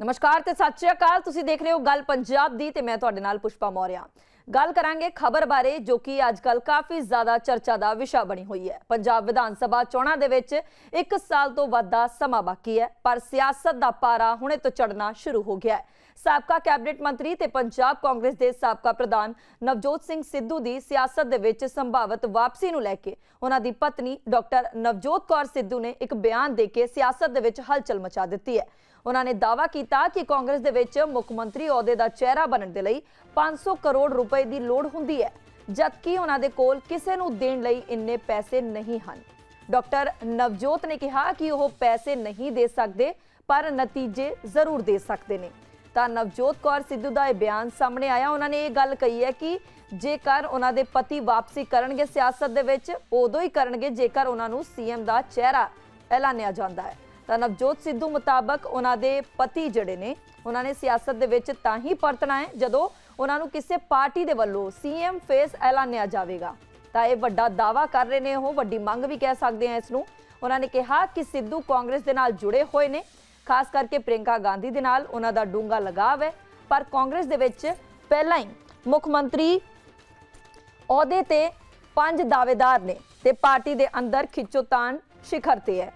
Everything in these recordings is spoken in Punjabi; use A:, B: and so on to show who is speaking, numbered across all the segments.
A: ਨਮਸਕਾਰ ਤੇ ਸਤਿ ਸ਼੍ਰੀ ਅਕਾਲ। ਤੁਸੀਂ ਦੇਖ ਰਹੇ ਹੋ ਗੱਲ ਪੰਜਾਬ ਦੀ ਤੇ ਮੈਂ ਤੁਹਾਡੇ ਨਾਲ ਪੁਸ਼ਪਾ ਮੌਰਿਆ। ਗੱਲ ਕਰਾਂਗੇ ਖਬਰ ਬਾਰੇ ਜੋ ਕਿ ਅੱਜਕੱਲ ਕਾਫੀ ਜ਼ਿਆਦਾ ਚਰਚਾ ਦਾ ਵਿਸ਼ਾ ਬਣੀ ਹੋਈ ਹੈ। ਪੰਜਾਬ ਵਿਧਾਨ ਸਭਾ ਚੋਣਾਂ ਦੇ ਵਿੱਚ 1 ਸਾਲ ਤੋਂ ਵੱਧ ਦਾ ਸਮਾਂ ਬਾਕੀ ਹੈ, ਪਰ ਸਿਆਸਤ ਦਾ ਪਾਰਾ ਹੁਣੇ ਤੋਂ ਚੜਨਾ ਸ਼ੁਰੂ ਹੋ ਗਿਆ ਹੈ। ਸਾਬਕਾ ਕੈਬਨਿਟ ਮੰਤਰੀ ਤੇ ਪੰਜਾਬ ਕਾਂਗਰਸ ਦੇ ਸਾਬਕਾ ਪ੍ਰਧਾਨ ਨਵਜੋਤ ਸਿੰਘ ਸਿੱਧੂ ਦੀ ਸਿਆਸਤ ਦੇ ਵਿੱਚ ਸੰਭਾਵਤ ਵਾਪਸੀ ਨੂੰ ਲੈ ਕੇ ਉਹਨਾਂ ਦੀ ਪਤਨੀ ਡਾਕਟਰ ਨਵਜੋਤ ਕੌਰ ਸਿੱਧੂ ਨੇ ਇੱਕ ਬਿਆਨ ਦੇ ਕੇ ਸਿਆਸਤ ਦੇ ਵਿੱਚ ਹਲਚਲ ਮਚਾ ਦਿੱਤੀ ਹੈ। ਉਹਨਾਂ ਨੇ ਦਾਅਵਾ ਕੀਤਾ ਕਿ ਕਾਂਗਰਸ ਦੇ ਵਿੱਚ ਮੁੱਖ ਮੰਤਰੀ ਅਹੁਦੇ ਦਾ ਚਿਹਰਾ ਬਣਨ ਦੇ ਲਈ 500 ਕਰੋੜ ਰੁਪਏ ਦੀ ਲੋੜ ਹੁੰਦੀ ਹੈ, ਜਦਕਿ ਉਹਨਾਂ ਦੇ ਕੋਲ ਕਿਸੇ ਨੂੰ ਦੇਣ ਲਈ ਇੰਨੇ ਪੈਸੇ ਨਹੀਂ ਹਨ। ਡਾਕਟਰ ਨਵਜੋਤ ਨੇ ਕਿਹਾ ਕਿ ਉਹ ਪੈਸੇ ਨਹੀਂ ਦੇ ਸਕਦੇ, ਪਰ ਨਤੀਜੇ ਜ਼ਰੂਰ ਦੇ ਸਕਦੇ ਨੇ। ਤਾਂ ਨਵਜੋਤ ਕੌਰ ਸਿੱਧੂ ਦਾ ਇਹ ਬਿਆਨ ਸਾਹਮਣੇ ਆਇਆ। ਉਹਨਾਂ ਨੇ ਇਹ ਗੱਲ ਕਹੀ ਹੈ ਕਿ ਜੇਕਰ ਉਹਨਾਂ ਦੇ ਪਤੀ ਵਾਪਸੀ ਕਰਨਗੇ ਸਿਆਸਤ ਦੇ ਵਿੱਚ, ਉਦੋਂ ਹੀ ਕਰਨਗੇ ਜੇਕਰ ਉਹਨਾਂ ਨੂੰ ਸੀਐਮ ਦਾ ਚਿਹਰਾ ਐਲਾਨਿਆ ਜਾਂਦਾ ਹੈ। ਤਾਂ ਨਵਜੋਤ ਸਿੱਧੂ ਮੁਤਾਬਕ ਉਹਨਾਂ ਦੇ ਪਤੀ ਜਿਹੜੇ ਨੇ, ਉਹਨਾਂ ਨੇ ਸਿਆਸਤ ਦੇ ਵਿੱਚ ਤਾਂ ਹੀ ਪਰਤਣਾ ਹੈ ਜਦੋਂ ਉਹਨਾਂ ਨੂੰ ਕਿਸੇ ਪਾਰਟੀ ਦੇ ਵੱਲੋਂ ਸੀਐਮ ਫੇਸ ਐਲਾਨਿਆ ਜਾਵੇਗਾ। ਤਾਂ ਇਹ ਵੱਡਾ ਦਾਵਾ ਕਰ ਰਹੇ ਨੇ ਉਹ, ਵੱਡੀ ਮੰਗ ਵੀ ਕਹਿ ਸਕਦੇ ਆ ਇਸ ਨੂੰ। ਉਹਨਾਂ ਨੇ ਕਿਹਾ ਕਿ ਸਿੱਧੂ ਕਾਂਗਰਸ ਦੇ ਨਾਲ ਜੁੜੇ ਹੋਏ ਨੇ। ਖਾਸ ਕਰਕੇ ਪ੍ਰਿੰਕਾ ਗਾਂਧੀ ਦੇ ਨਾਲ ਉਹਨਾਂ ਦਾ ਡੂੰਗਾ ਲਗਾਵ ਹੈ। ਪਰ ਕਾਂਗਰਸ ਦੇ ਵਿੱਚ ਪਹਿਲਾਂ ਹੀ ਮੁੱਖ ਮੰਤਰੀ ਅਹੁਦੇ ਤੇ ਪੰਜ ਦਾਅਵੇਦਾਰ ਨੇ ਤੇ ਪਾਰਟੀ ਦੇ ਅੰਦਰ ਖਿੱਚੋਤਾਨ ਸ਼ਿਖਰ ਤੇ ਹੈ।